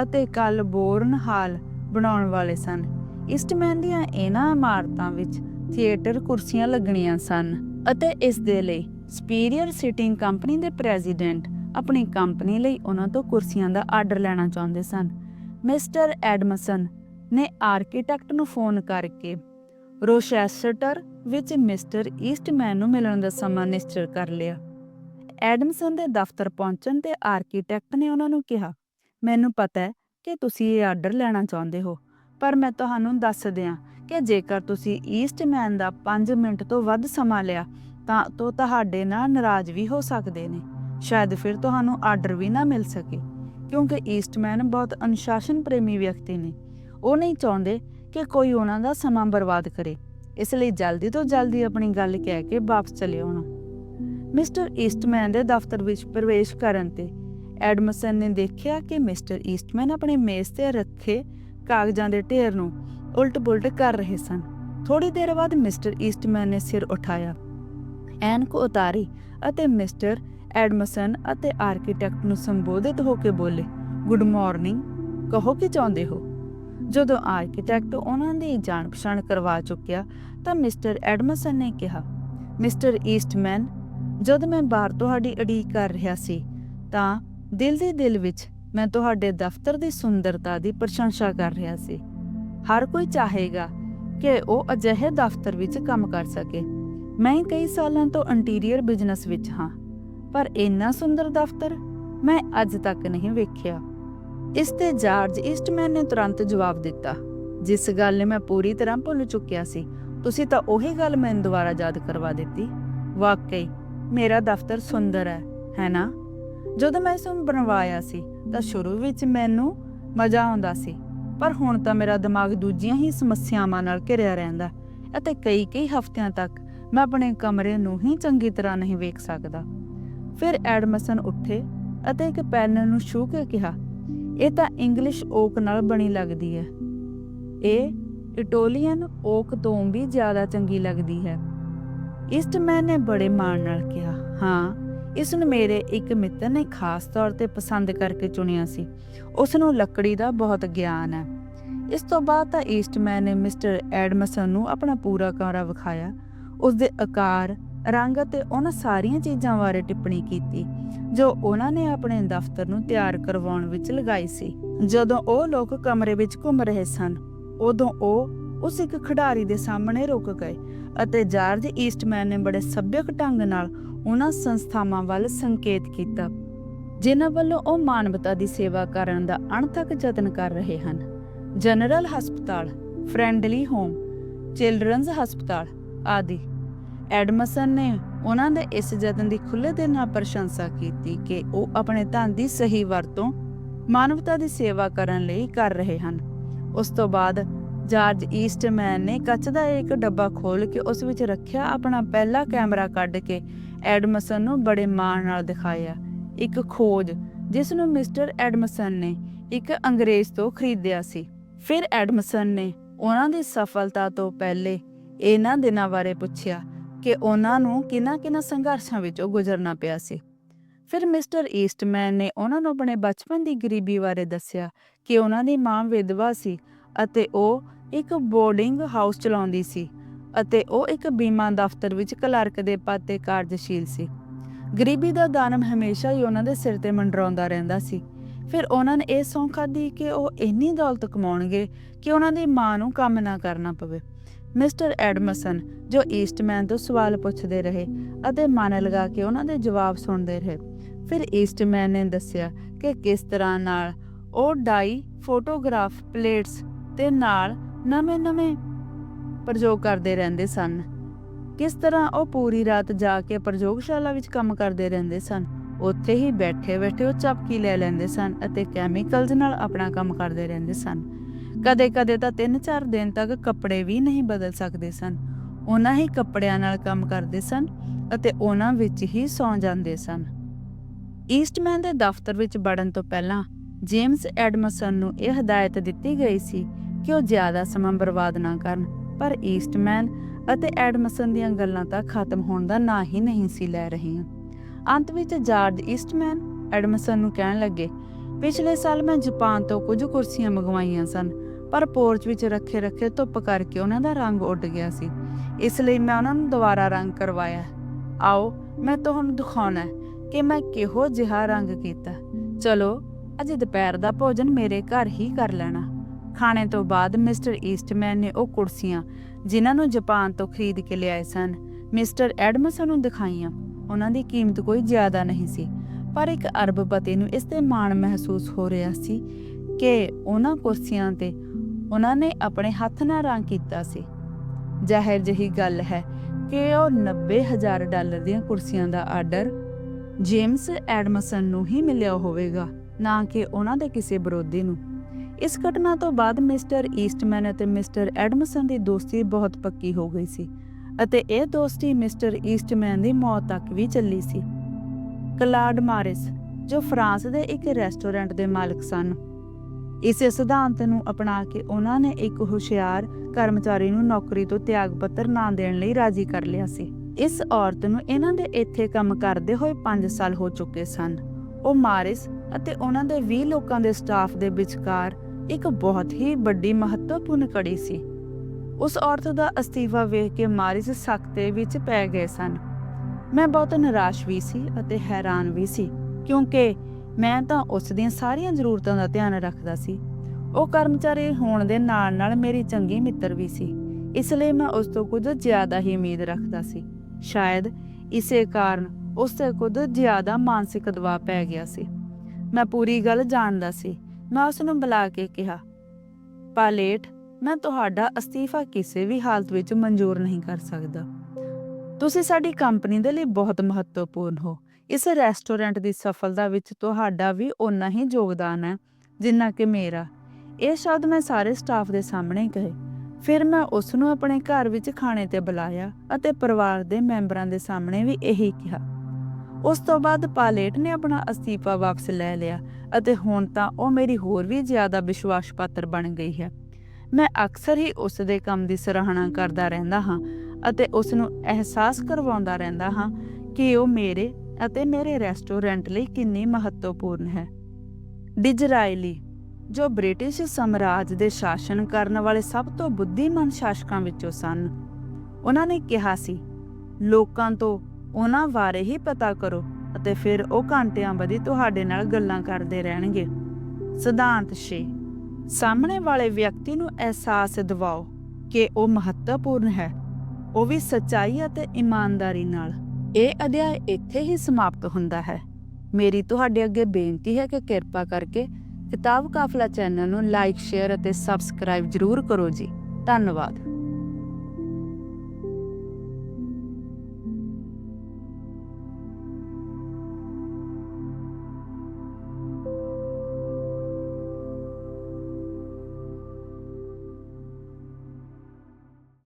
ਅਤੇ ਕਲਬੋਰਨ ਹਾਲ ਬਣਾਉਣ ਵਾਲੇ ਸਨ। ਈਸਟਮੈਨ ਦੀਆਂ ਇਹਨਾਂ ਇਮਾਰਤਾਂ ਵਿੱਚ ਥੀਏਟਰ ਕੁਰਸੀਆਂ ਲੱਗਣੀਆਂ ਸਨ ਅਤੇ ਇਸ ਦੇ ਲਈ ਸਪੀਰੀਅਰ ਸਿਟਿੰਗ ਕੰਪਨੀ ਦੇ ਪ੍ਰੈਜ਼ੀਡੈਂਟ ਆਪਣੀ ਕੰਪਨੀ ਲਈ ਉਹਨਾਂ ਤੋਂ ਕੁਰਸੀਆਂ ਦਾ ਆਰਡਰ ਲੈਣਾ ਚਾਹੁੰਦੇ ਸਨ। ਮਿਸਟਰ ਐਡਮਸਨ ਨੇ ਆਰਕੀਟੈਕਟ ਨੂੰ ਫੋਨ ਕਰਕੇ ਰੋਸ਼ੈਸਟਰ ਵਿੱਚ ਮਿਸਟਰ ਈਸਟਮੈਨ ਨੂੰ ਮਿਲਣ ਦਾ ਸਮਾਂ ਨਿਸ਼ਚਿਤ ਕਰ ਲਿਆ। ਐਡਮਸਨ ਦੇ ਦਫ਼ਤਰ ਪਹੁੰਚਣ ਤੇ ਆਰਕੀਟੈਕਟ ਨੇ ਉਹਨਾਂ ਨੂੰ ਕਿਹਾ, ਮੈਨੂੰ ਪਤਾ ਹੈ ਕਿ ਤੁਸੀਂ ਇਹ ਆਰਡਰ ਲੈਣਾ ਚਾਹੁੰਦੇ ਹੋ, ਪਰ ਮੈਂ ਤੁਹਾਨੂੰ ਦੱਸ ਦਿਆਂ ਕਿ ਜੇਕਰ ਤੁਸੀਂ ਈਸਟਮੈਨ ਦਾ 5 ਮਿੰਟ ਤੋਂ ਵੱਧ ਸਮਾਂ ਲਿਆ, ਤਾਂ ਤੋ ਤੁਹਾਡੇ ਨਾਲ ਨਾਰਾਜ਼ ਵੀ ਹੋ ਸਕਦੇ ਨੇ। ਸ਼ਾਇਦ ਫਿਰ ਤੁਹਾਨੂੰ ਆਰਡਰ ਵੀ ਨਾ ਮਿਲ ਸਕੇ। ਕਿਉਂਕਿ ਈਸਟਮੈਨ ਬਹੁਤ ਅਨੁਸ਼ਾਸਨ ਪ੍ਰੇਮੀ ਵਿਅਕਤੀ ਨੇ। ਉਹ ਨਹੀਂ ਚਾਹੁੰਦੇ ਕਿ ਕੋਈ ਉਹਨਾਂ ਦਾ ਸਮਾਂ ਬਰਬਾਦ ਕਰੇ। ਇਸ ਲਈ ਜਲਦੀ ਤੋਂ ਜਲਦੀ ਆਪਣੀ ਗੱਲ ਕਹਿ ਕੇ ਵਾਪਸ ਚਲੇ ਆਉਣਾ। ਮਿਸਟਰ ਈਸਟਮੈਨ ਦੇ ਦਫ਼ਤਰ ਵਿੱਚ ਪ੍ਰਵੇਸ਼ ਕਰਨ ਤੇ ਐਡਮਸਨ ਨੇ ਦੇਖਿਆ ਕਿ ਮਿਸਟਰ ਈਸਟਮੈਨ ਆਪਣੇ ਮੇਜ਼ ਤੇ ਰੱਖੇ ਕਾਗਜ਼ਾਂ ਦੇ ਢੇਰ ਨੂੰ ਉਲਟ-ਪੁਲਟ ਕਰ ਰਹੇ ਸਨ। ਥੋੜੀ ਦੇਰ ਬਾਅਦ ਮਿਸਟਰ ਈਸਟਮੈਨ ਨੇ ਸਿਰ ਉਠਾਇਆ। ਐਨਕ ਉਤਾਰੀ ਅਤੇ ਮਿਸਟਰ ਐਡਮਸਨ ਅਤੇ ਆਰਕੀਟੈਕਟ ਨੂੰ ਸੰਬੋਧਿਤ ਹੋ ਕੇ ਬੋਲੇ, ਗੁੱਡ ਮਾਰਨਿੰਗ, ਕਹੋ ਕਿ ਚਾਹੁੰਦੇ ਹੋ? ਜਦੋਂ ਆਰਕੀਟੈਕਟ ਉਹਨਾਂ ਦੀ ਜਾਣ ਪਛਾਣ ਕਰਵਾ ਚੁੱਕਿਆ, ਤਾਂ ਮਿਸਟਰ ਐਡਮਸਨ ਨੇ ਕਿਹਾ, ਮਿਸਟਰ ਈਸਟਮੈਨ, ਜਦ ਮੈਂ ਬਾਹਰ ਤੁਹਾਡੀ ਉਡੀਕ ਕਰ ਰਿਹਾ ਸੀ, ਤਾਂ ਦਿਲ ਦੇ ਦਿਲ ਵਿੱਚ ਮੈਂ ਤੁਹਾਡੇ ਦਫ਼ਤਰ ਦੀ ਸੁੰਦਰਤਾ ਦੀ ਪ੍ਰਸ਼ੰਸਾ ਕਰ ਰਿਹਾ ਸੀ। ਹਰ ਕੋਈ ਚਾਹੇਗਾ ਕਿ ਉਹ ਅਜਿਹੇ ਦਫ਼ਤਰ ਵਿੱਚ ਕੰਮ ਕਰ ਸਕੇ। ਮੈਂ ਕਈ ਸਾਲਾਂ ਤੋਂ ਇੰਟੀਰੀਅਰ ਬਿਜ਼ਨਸ ਵਿੱਚ ਹਾਂ। ਪਰ ਇੰਨਾ ਸੁੰਦਰ ਦਫ਼ਤਰ ਮੈਂ ਅੱਜ ਤੱਕ ਨਹੀਂ ਵੇਖਿਆ। ਇਸ ਤੇ ਜਾਰਜ ਈਸਟਮੈਨ ਨੇ ਤੁਰੰਤ ਜਵਾਬ ਦਿੱਤਾ, ਜਿਸ ਗੱਲ ਨੇ ਮੈਂ ਪੂਰੀ ਤਰ੍ਹਾਂ ਭੁੱਲ ਚੁੱਕਿਆ ਸੀ, ਤੁਸੀਂ ਤਾਂ ਉਹੀ ਗੱਲ ਮੈਨੂੰ ਦੁਬਾਰਾ ਯਾਦ ਕਰਵਾ ਦਿੱਤੀ। ਵਾਕਈ, ਮੇਰਾ ਦਫ਼ਤਰ ਸੁੰਦਰ ਹੈ ਹੈ ਨਾ? ਜਦੋਂ ਮੈਂ ਇਸ ਨੂੰ ਬਣਵਾਇਆ ਸੀ, ਤਾਂ ਸ਼ੁਰੂ ਵਿੱਚ ਮੈਨੂੰ ਮਜ਼ਾ ਆਉਂਦਾ ਸੀ, ਪਰ ਹੁਣ ਤਾਂ ਮੇਰਾ ਦਿਮਾਗ ਦੂਜੀਆਂ ਹੀ ਸਮੱਸਿਆਵਾਂ ਨਾਲ ਘਿਰਿਆ ਰਹਿੰਦਾ ਅਤੇ ਕਈ ਕਈ ਹਫ਼ਤਿਆਂ ਤੱਕ ਮੈਂ ਆਪਣੇ ਕਮਰੇ ਨੂੰ ਹੀ ਚੰਗੀ ਤਰ੍ਹਾਂ ਨਹੀਂ ਵੇਖ ਸਕਦਾ। ਫਿਰ ਐਡਮਸਨ ਉੱਠੇ ਅਤੇ ਇੱਕ ਪੈਨ ਨੂੰ ਛੂ ਕੇ ਕਿਹਾ, ਇਹ ਤਾਂ ਇੰਗਲਿਸ਼ ਓਕ ਨਾਲ ਬਣੀ ਲੱਗਦੀ ਹੈ। ਇਹ ਇਟੋਲੀਅਨ ਓਕ ਤੋਂ ਵੀ ਜ਼ਿਆਦਾ ਚੰਗੀ ਲੱਗਦੀ ਹੈ। ਈਸਟਮੈਨ ਨੇ ਬੜੇ ਮਾਣ ਨਾਲ ਕਿਹਾ, ਹਾਂ ਇਸ ਨੂੰ ਮੇਰੇ ਇੱਕ ਮਿੱਤਰ ਨੇ ਖਾਸ ਤੌਰ ਤੇ ਪਸੰਦ ਕਰਕੇ ਚੁਣਿਆ ਸੀ। ਉਸ ਨੂੰ ਲੱਕੜੀ ਦਾ ਬਹੁਤ ਗਿਆਨ ਹੈ। ਇਸ ਤੋਂ ਬਾਅਦ ਤਾਂ ਈਸਟਮੈਨ ਨੇ ਮਿਸਟਰ ਐਡਮਸਨ ਨੂੰ ਆਪਣਾ ਪੂਰਾ ਕਮਰਾ ਵਿਖਾਇਆ। ਉਸ ਦੇ ਆਕਾਰ ਰੰਗ ਅਤੇ ਉਹਨਾਂ ਸਾਰੀਆਂ ਚੀਜ਼ਾਂ ਬਾਰੇ ਟਿੱਪਣੀ ਕੀਤੀ, ਜੋ ਉਹਨਾਂ ਨੇ ਆਪਣੇ ਦਫ਼ਤਰ ਨੂੰ ਤਿਆਰ ਕਰਵਾਉਣ ਵਿੱਚ ਲਗਾਈ ਸੀ। ਜਦੋਂ ਉਹ ਲੋਕ ਕਮਰੇ ਵਿੱਚ ਘੁੰਮ ਰਹੇ ਸਨ, ਉਦੋਂ ਉਹ ਉਸ ਇੱਕ ਖਿਡਾਰੀ ਦੇ ਸਾਹਮਣੇ ਰੁਕ ਗਏ ਅਤੇ ਜਾਰਜ ਈਸਟਮੈਨ ਨੇ ਬੜੇ ਸੱਭਿਅਕ ਢੰਗ ਨਾਲ ਉਹਨਾਂ ਸੰਸਥਾਵਾਂ ਵੱਲ ਸੰਕੇਤ ਕੀਤਾ, ਜਿਨ੍ਹਾਂ ਵੱਲੋਂ ਉਹ ਮਾਨਵਤਾ ਦੀ ਸੇਵਾ ਕਰਨ ਦਾ ਅਣਥੱਕ ਯਤਨ ਕਰ ਰਹੇ ਹਨ। ਜਨਰਲ ਹਸਪਤਾਲ, ਫ੍ਰੈਂਡਲੀ ਹੋਮ, ਚਿਲਡਰਨਜ਼ ਹਸਪਤਾਲ ਆਦਿ। ਐਡਮਸਨ ਨੇ ਉਹਨਾਂ ਦੇ ਇਸ ਯਤਨ ਦੀ ਖੁੱਲ੍ਹੇ ਦਿਲ ਨਾਲ ਪ੍ਰਸ਼ੰਸਾ ਕੀਤੀ ਕਿ ਉਹ ਆਪਣੇ ਧਨ ਦੀ ਸਹੀ ਵਰਤੋਂ, ਮਾਨਵਤਾ ਦੀ ਸੇਵਾ ਕਰਨ ਲਈ ਕਰ ਰਹੇ ਹਨ। ਉਸ ਤੋਂ ਬਾਅਦ ਜਾਰਜ ਈਸਟਮੈਨ ਨੇ ਕੱਚ ਦਾ ਇੱਕ ਡੱਬਾ ਖੋਲ੍ਹ ਕੇ ਉਸ ਵਿੱਚ ਰੱਖਿਆ ਆਪਣਾ ਪਹਿਲਾ ਕੈਮਰਾ ਕੱਢ ਕੇ ਐਡਮਸਨ ਨੂੰ ਬੜੇ ਮਾਣ ਨਾਲ ਦਿਖਾਇਆ। ਇੱਕ ਖੋਜ ਜਿਸ ਨੂੰ ਮਿਸਟਰ ਐਡਮਸਨ ਨੇ ਇੱਕ ਅੰਗਰੇਜ਼ ਤੋਂ ਖਰੀਦਿਆ ਸੀ। ਫਿਰ ਐਡਮਸਨ ਨੇ ਉਹਨਾਂ ਦੀ ਸਫਲਤਾ ਤੋਂ ਪਹਿਲੇ ਇਹਨਾਂ ਦਿਨਾਂ ਬਾਰੇ ਪੁੱਛਿਆ ਕਿ ਉਹਨਾਂ ਨੂੰ ਕਿੰਨਾ-ਕਿੰਨਾ ਸੰਘਰਸ਼ਾਂ ਵਿੱਚੋਂ ਗੁਜ਼ਰਨਾ ਪਿਆ ਸੀ। ਫਿਰ ਮਿਸਟਰ ਈਸਟਮੈਨ ਨੇ ਉਹਨਾਂ ਨੂੰ ਆਪਣੇ ਬਚਪਨ ਦੀ ਗਰੀਬੀ ਬਾਰੇ ਦੱਸਿਆ ਕਿ ਉਹਨਾਂ ਦੀ ਮਾਂ ਵਿਧਵਾ ਸੀ ਅਤੇ ਉਹ ਇੱਕ ਬੋਰਡਿੰਗ ਹਾਊਸ ਚਲਾਉਂਦੀ ਸੀ ਅਤੇ ਉਹ ਇੱਕ ਬੀਮਾ ਦਫ਼ਤਰ ਵਿੱਚ ਕਲਰਕ ਦੇ ਪਦ ਤੇ ਕਾਰਜਸ਼ੀਲ ਸੀ। ਗਰੀਬੀ ਦਾ ਦਾਨਮ ਹਮੇਸ਼ਾ ਹੀ ਉਹਨਾਂ ਦੇ ਸਿਰ ਤੇ ਮੰਡਰਾਉਂਦਾ ਰਹਿੰਦਾ ਸੀ। ਫਿਰ ਉਹਨਾਂ ਨੇ ਇਹ ਸੌਂ ਖਾਧੀ ਕਿ ਉਹ ਇੰਨੀ ਦੌਲਤ ਕਮਾਉਣਗੇ ਕਿ ਉਹਨਾਂ ਦੀ ਮਾਂ ਨੂੰ ਕੰਮ ਨਾ ਕਰਨਾ ਪਵੇ। ਮਿਸਟਰ ਐਡਮਸਨ, ਜੋ ਈਸਟਮੈਨ ਤੋਂ ਸਵਾਲ ਪੁੱਛਦੇ ਰਹੇ ਅਤੇ ਮਨ ਲਗਾ ਕੇ ਉਹਨਾਂ ਦੇ ਜਵਾਬ ਸੁਣਦੇ ਰਹੇ। ਫਿਰ ਈਸਟਮੈਨ ਨੇ ਦੱਸਿਆ ਕਿ ਕਿਸ ਤਰ੍ਹਾਂ ਨਾਲ ਉਹ ਡਾਈ ਫੋਟੋਗ੍ਰਾਫ ਪਲੇਟਸ ਤੇ ਨਾਲ ਨਵੇਂ-ਨਵੇਂ ਪ੍ਰਯੋਗ ਕਰਦੇ ਰਹਿੰਦੇ ਸਨ। ਕਿਸ ਤਰ੍ਹਾਂ ਉਹ ਪੂਰੀ ਰਾਤ ਜਾ ਕੇ ਪ੍ਰਯੋਗਸ਼ਾਲਾ ਵਿੱਚ ਕੰਮ ਕਰਦੇ ਰਹਿੰਦੇ ਸਨ, ਉੱਥੇ ਹੀ ਬੈਠੇ-ਬੈਠੇ ਉਹ ਚਪਕੀ ਲੈ ਲੈਂਦੇ ਸਨ ਅਤੇ ਕੈਮੀਕਲਸ ਨਾਲ ਆਪਣਾ ਕੰਮ ਕਰਦੇ ਰਹਿੰਦੇ ਸਨ। ਕਦੇ-ਕਦੇ ਤਾਂ 3-4 ਦਿਨ ਤੱਕ ਕੱਪੜੇ ਵੀ ਨਹੀਂ ਬਦਲ ਸਕਦੇ ਸਨ। ਉਹਨਾਂ ਹੀ ਕੱਪੜਿਆਂ ਨਾਲ ਕੰਮ ਕਰਦੇ ਸਨ ਅਤੇ ਉਹਨਾਂ ਵਿੱਚ ਹੀ ਸੌਂ ਜਾਂਦੇ ਸਨ। ਈਸਟਮੈਨ ਦੇ ਦਫ਼ਤਰ ਵਿੱਚ ਵੜਨ ਤੋਂ ਪਹਿਲਾਂ ਜੇਮਸ ਐਡਮਸਨ ਨੂੰ ਇਹ ਹਦਾਇਤ ਦਿੱਤੀ ਗਈ ਸੀ ਕਿ ਉਹ ਜ਼ਿਆਦਾ ਸਮਾਂ ਬਰਬਾਦ ਨਾ ਕਰਨ, ਪਰ ਈਸਟਮੈਨ ਅਤੇ ਐਡਮਸਨ ਦੀਆਂ ਗੱਲਾਂ ਤਾਂ ਖਤਮ ਹੋਣ ਦਾ ਨਾਂ ਹੀ ਨਹੀਂ ਸੀ ਲੈ ਰਹੀਆਂ। ਅੰਤ ਵਿੱਚ ਜਾਰਜ ਈਸਟਮੈਨ ਐਡਮਸਨ ਨੂੰ ਕਹਿਣ ਲੱਗੇ, ਪਿਛਲੇ ਸਾਲ ਮੈਂ ਜਾਪਾਨ ਤੋਂ ਕੁਝ ਕੁਰਸੀਆਂ ਮੰਗਵਾਈਆਂ ਸਨ ਪਰ ਪੋਰਚ ਵਿੱਚ ਰੱਖੇ ਰੱਖੇ ਧੁੱਪ ਕਰਕੇ ਉਹਨਾਂ ਦਾ ਰੰਗ ਉੱਡ ਗਿਆ ਸੀ। ਇਸ ਲਈ ਮੈਂ ਉਹਨਾਂ ਨੂੰ ਦੁਬਾਰਾ ਰੰਗ ਕਰਵਾਇਆ। ਆਓ, ਮੈਂ ਤੁਹਾਨੂੰ ਦਿਖਾਉਣਾ ਕਿ ਮੈਂ ਕਿਹੋ ਜਿਹਾ ਰੰਗ ਕੀਤਾ। ਚਲੋ, ਅੱਜ ਦੁਪਹਿਰ ਦਾ ਭੋਜਨ ਮੇਰੇ ਘਰ ਹੀ ਕਰ ਲੈਣਾ। ਖਾਣੇ ਤੋਂ ਬਾਅਦ ਮਿਸਟਰ ਈਸਟਮੈਨ ਨੇ ਉਹ ਕੁਰਸੀਆਂ, ਜਿਨ੍ਹਾਂ ਨੂੰ ਜਾਪਾਨ ਤੋਂ ਖਰੀਦ ਕੇ ਲਿਆਏ ਸਨ, ਮਿਸਟਰ ਐਡਮਸਨ ਨੂੰ ਦਿਖਾਈਆਂ। ਉਹਨਾਂ ਦੀ ਕੀਮਤ ਕੋਈ ਜ਼ਿਆਦਾ ਨਹੀਂ ਸੀ, ਪਰ ਇੱਕ ਅਰਬਪਤੀ ਨੂੰ ਇਸ ਤੇ ਮਾਣ ਮਹਿਸੂਸ ਹੋ ਰਿਹਾ ਸੀ ਕਿ ਉਹਨਾਂ ਕੁਰਸੀਆਂ ਤੇ ਉਹਨਾਂ ਨੇ ਆਪਣੇ ਹੱਥ ਨਾਲ ਰੰਗ ਕੀਤਾ ਸੀ। ਜ਼ਾਹਿਰ ਜਿਹੀ ਗੱਲ ਹੈ ਕਿ ਉਹ 90000 ਡਾਲਰ ਦੀਆਂ ਕੁਰਸੀਆਂ ਦਾ ਆਰਡਰ ਜੇਮਸ ਐਡਮਸਨ ਨੂੰ ਹੀ ਮਿਲਿਆ ਹੋਵੇਗਾ, ਨਾ ਕਿ ਉਹਨਾਂ ਦੇ ਕਿਸੇ ਵਿਰੋਧੀ ਨੂੰ। ਇਸ ਘਟਨਾ ਤੋਂ ਬਾਅਦ ਮਿਸਟਰ ਈਸਟਮੈਨ ਅਤੇ ਮਿਸਟਰ ਐਡਮਸਨ ਦੀ ਦੋਸਤੀ ਬਹੁਤ ਪੱਕੀ ਹੋ ਗਈ ਸੀ ਅਤੇ ਇਹ ਦੋਸਤੀ ਮਿਸਟਰ ਈਸਟਮੈਨ ਦੀ ਮੌਤ ਤੱਕ ਵੀ ਚੱਲੀ ਸੀ। ਕਲਾਡ ਮਾਰਿਸ ਜੋ ਫਰਾਂਸ ਦੇ ਇੱਕ ਰੈਸਟੋਰੈਂਟ ਦੇ ਮਾਲਕ ਸਨ ਇਸੇ ਸਿਧਾਂਤ ਨੂੰ ਅਪਣਾ ਕੇ ਉਹਨਾਂ ਨੇ ਇੱਕ ਹੁਸ਼ਿਆਰ ਕਰਮਚਾਰੀ ਨੂੰ ਨੌਕਰੀ ਤੋਂ ਤਿਆਗ ਪੱਤਰ ਨਾ ਦੇਣ ਲਈ ਰਾਜ਼ੀ ਕਰ ਲਿਆ ਸੀ। ਇਸ ਔਰਤ ਨੂੰ ਇਹਨਾਂ ਦੇ ਇੱਥੇ ਕੰਮ ਕਰਦੇ ਹੋਏ 5 ਸਾਲ ਹੋ ਚੁੱਕੇ ਸਨ। ਉਹ ਮਾਰਿਸ ਅਤੇ ਉਹਨਾਂ ਦੇ 20 ਲੋਕਾਂ ਦੇ ਸਟਾਫ ਦੇ ਵਿਚਕਾਰ ਇੱਕ ਬਹੁਤ ਹੀ ਵੱਡੀ ਮਹੱਤਵਪੂਰਨ ਕੜੀ ਸੀ। ਉਸ ਔਰਤ ਦਾ ਅਸਤੀਫਾ ਵੇਖ ਕੇ ਮਾਰਿਸ ਸਖਤੇ ਵਿੱਚ ਪੈ ਗਏ ਸਨ। ਮੈਂ ਬਹੁਤ ਨਿਰਾਸ਼ ਵੀ ਸੀ ਅਤੇ ਹੈਰਾਨ ਵੀ ਸੀ, ਕਿਉਂਕਿ ਮੈਂ ਤਾਂ ਉਸ ਦੀਆਂ ਸਾਰੀਆਂ ਜ਼ਰੂਰਤਾਂ ਦਾ ਧਿਆਨ ਰੱਖਦਾ ਸੀ। ਉਹ ਕਰਮਚਾਰੀ ਹੋਣ ਦੇ ਨਾਲ-ਨਾਲ ਮੇਰੀ ਚੰਗੀ ਮਿੱਤਰ ਵੀ ਸੀ। ਇਸ ਲਈ ਮੈਂ ਉਸ ਤੋਂ ਕੁਝ ਜ਼ਿਆਦਾ ਹੀ ਉਮੀਦ ਰੱਖਦਾ ਸੀ। ਸ਼ਾਇਦ ਇਸੇ ਕਾਰਨ ਉਸ ਤੇ ਕੁਝ ਜ਼ਿਆਦਾ ਮਾਨਸਿਕ ਦਬਾਅ ਪੈ ਗਿਆ ਸੀ। ਮੈਂ ਪੂਰੀ ਗੱਲ ਜਾਣਦਾ ਸੀ। ਮੈਂ ਉਸ ਨੂੰ ਬੁਲਾ ਕੇ ਕਿਹਾ, ਪਾਲੇਟ, ਮੈਂ ਤੁਹਾਡਾ ਅਸਤੀਫਾ ਕਿਸੇ ਵੀ ਹਾਲਤ ਵਿੱਚ ਮਨਜ਼ੂਰ ਨਹੀਂ ਕਰ ਸਕਦਾ। ਤੁਸੀਂ ਸਾਡੀ ਕੰਪਨੀ ਦੇ ਲਈ ਬਹੁਤ ਮਹੱਤਵਪੂਰਨ ਹੋ। ਇਸ ਰੈਸਟੋਰੈਂਟ ਦੀ ਸਫਲਤਾ ਵਿੱਚ ਤੁਹਾਡਾ ਵੀ ਓਨਾ ਹੀ ਯੋਗਦਾਨ ਹੈ, ਜਿੰਨਾ ਕਿ ਮੇਰਾ। ਇਹ ਸ਼ਬਦ ਮੈਂ ਸਾਰੇ ਸਟਾਫ ਦੇ ਸਾਹਮਣੇ ਕਹੇ। ਫਿਰ ਮੈਂ ਉਸ ਨੂੰ ਆਪਣੇ ਘਰ ਵਿੱਚ ਖਾਣੇ ਤੇ ਬੁਲਾਇਆ ਅਤੇ ਪਰਿਵਾਰ ਦੇ ਮੈਂਬਰਾਂ ਦੇ ਸਾਹਮਣੇ ਵੀ ਇਹੀ ਕਿਹਾ। ਉਸ ਤੋਂ ਬਾਅਦ ਪਾਲੇਟ ਨੇ ਆਪਣਾ ਅਸਤੀਫਾ ਵਾਪਸ ਲੈ ਲਿਆ ਅਤੇ ਹੁਣ ਤਾਂ ਉਹ ਮੇਰੀ ਹੋਰ ਵੀ ਜ਼ਿਆਦਾ ਵਿਸ਼ਵਾਸ ਪਾਤਰ ਬਣ ਗਈ ਹੈ। ਮੈਂ ਅਕਸਰ ਹੀ ਉਸ ਦੇ ਕੰਮ ਦੀ ਸਰਾਹਨਾ ਕਰਦਾ ਰਹਿੰਦਾ ਹਾਂ ਅਤੇ ਉਸ ਨੂੰ ਅਹਿਸਾਸ ਕਰਵਾਉਂਦਾ ਰਹਿੰਦਾ ਹਾਂ ਕਿ ਉਹ ਮੇਰੇ ਅਤੇ ਮੇਰੇ ਰੈਸਟੋਰੈਂਟ ਲਈ ਕਿੰਨੀ ਮਹੱਤਵਪੂਰਨ ਹੈ। ਡਿਜਰਾਇਲੀ, ਜੋ ਬ੍ਰਿਟਿਸ਼ ਸਾਮਰਾਜ ਦੇ ਸ਼ਾਸਨ ਕਰਨ ਵਾਲੇ ਸਭ ਤੋਂ ਬੁੱਧੀਮਾਨ ਸ਼ਾਸਕਾਂ ਵਿੱਚੋਂ ਸਨ। ਉਹਨਾਂ ਨੇ ਕਿਹਾ ਸੀ, ਲੋਕਾਂ ਤੋਂ ਉਹਨਾਂ ਬਾਰੇ ਹੀ ਪਤਾ ਕਰੋ ਅਤੇ ਫਿਰ ਉਹ ਘੰਟਿਆਂ ਬੱਧੀ ਤੁਹਾਡੇ ਨਾਲ ਗੱਲਾਂ ਕਰਦੇ ਰਹਿਣਗੇ। ਸਿਧਾਂਤ 6 ਸਾਹਮਣੇ ਵਾਲੇ ਵਿਅਕਤੀ ਨੂੰ ਅਹਿਸਾਸ ਦਿਵਾਓ ਕਿ ਉਹ ਮਹੱਤਵਪੂਰਨ ਹੈ। ਉਹ ਵੀ ਸੱਚਾਈ ਅਤੇ ਇਮਾਨਦਾਰੀ ਨਾਲ। ਇਹ ਅਧਿਆਇ ਇੱਥੇ ਹੀ ਸਮਾਪਤ ਹੁੰਦਾ ਹੈ। ਮੇਰੀ ਤੁਹਾਡੇ ਅੱਗੇ ਬੇਨਤੀ ਹੈ ਕਿ ਕਿਰਪਾ ਕਰਕੇ ਕਿਤਾਬ ਕਾਫਲਾ ਚੈਨਲ ਨੂੰ ਲਾਈਕ, ਸ਼ੇਅਰ ਅਤੇ ਸਬਸਕ੍ਰਾਈਬ ਜ਼ਰੂਰ ਕਰੋ ਜੀ। ਧੰਨਵਾਦ।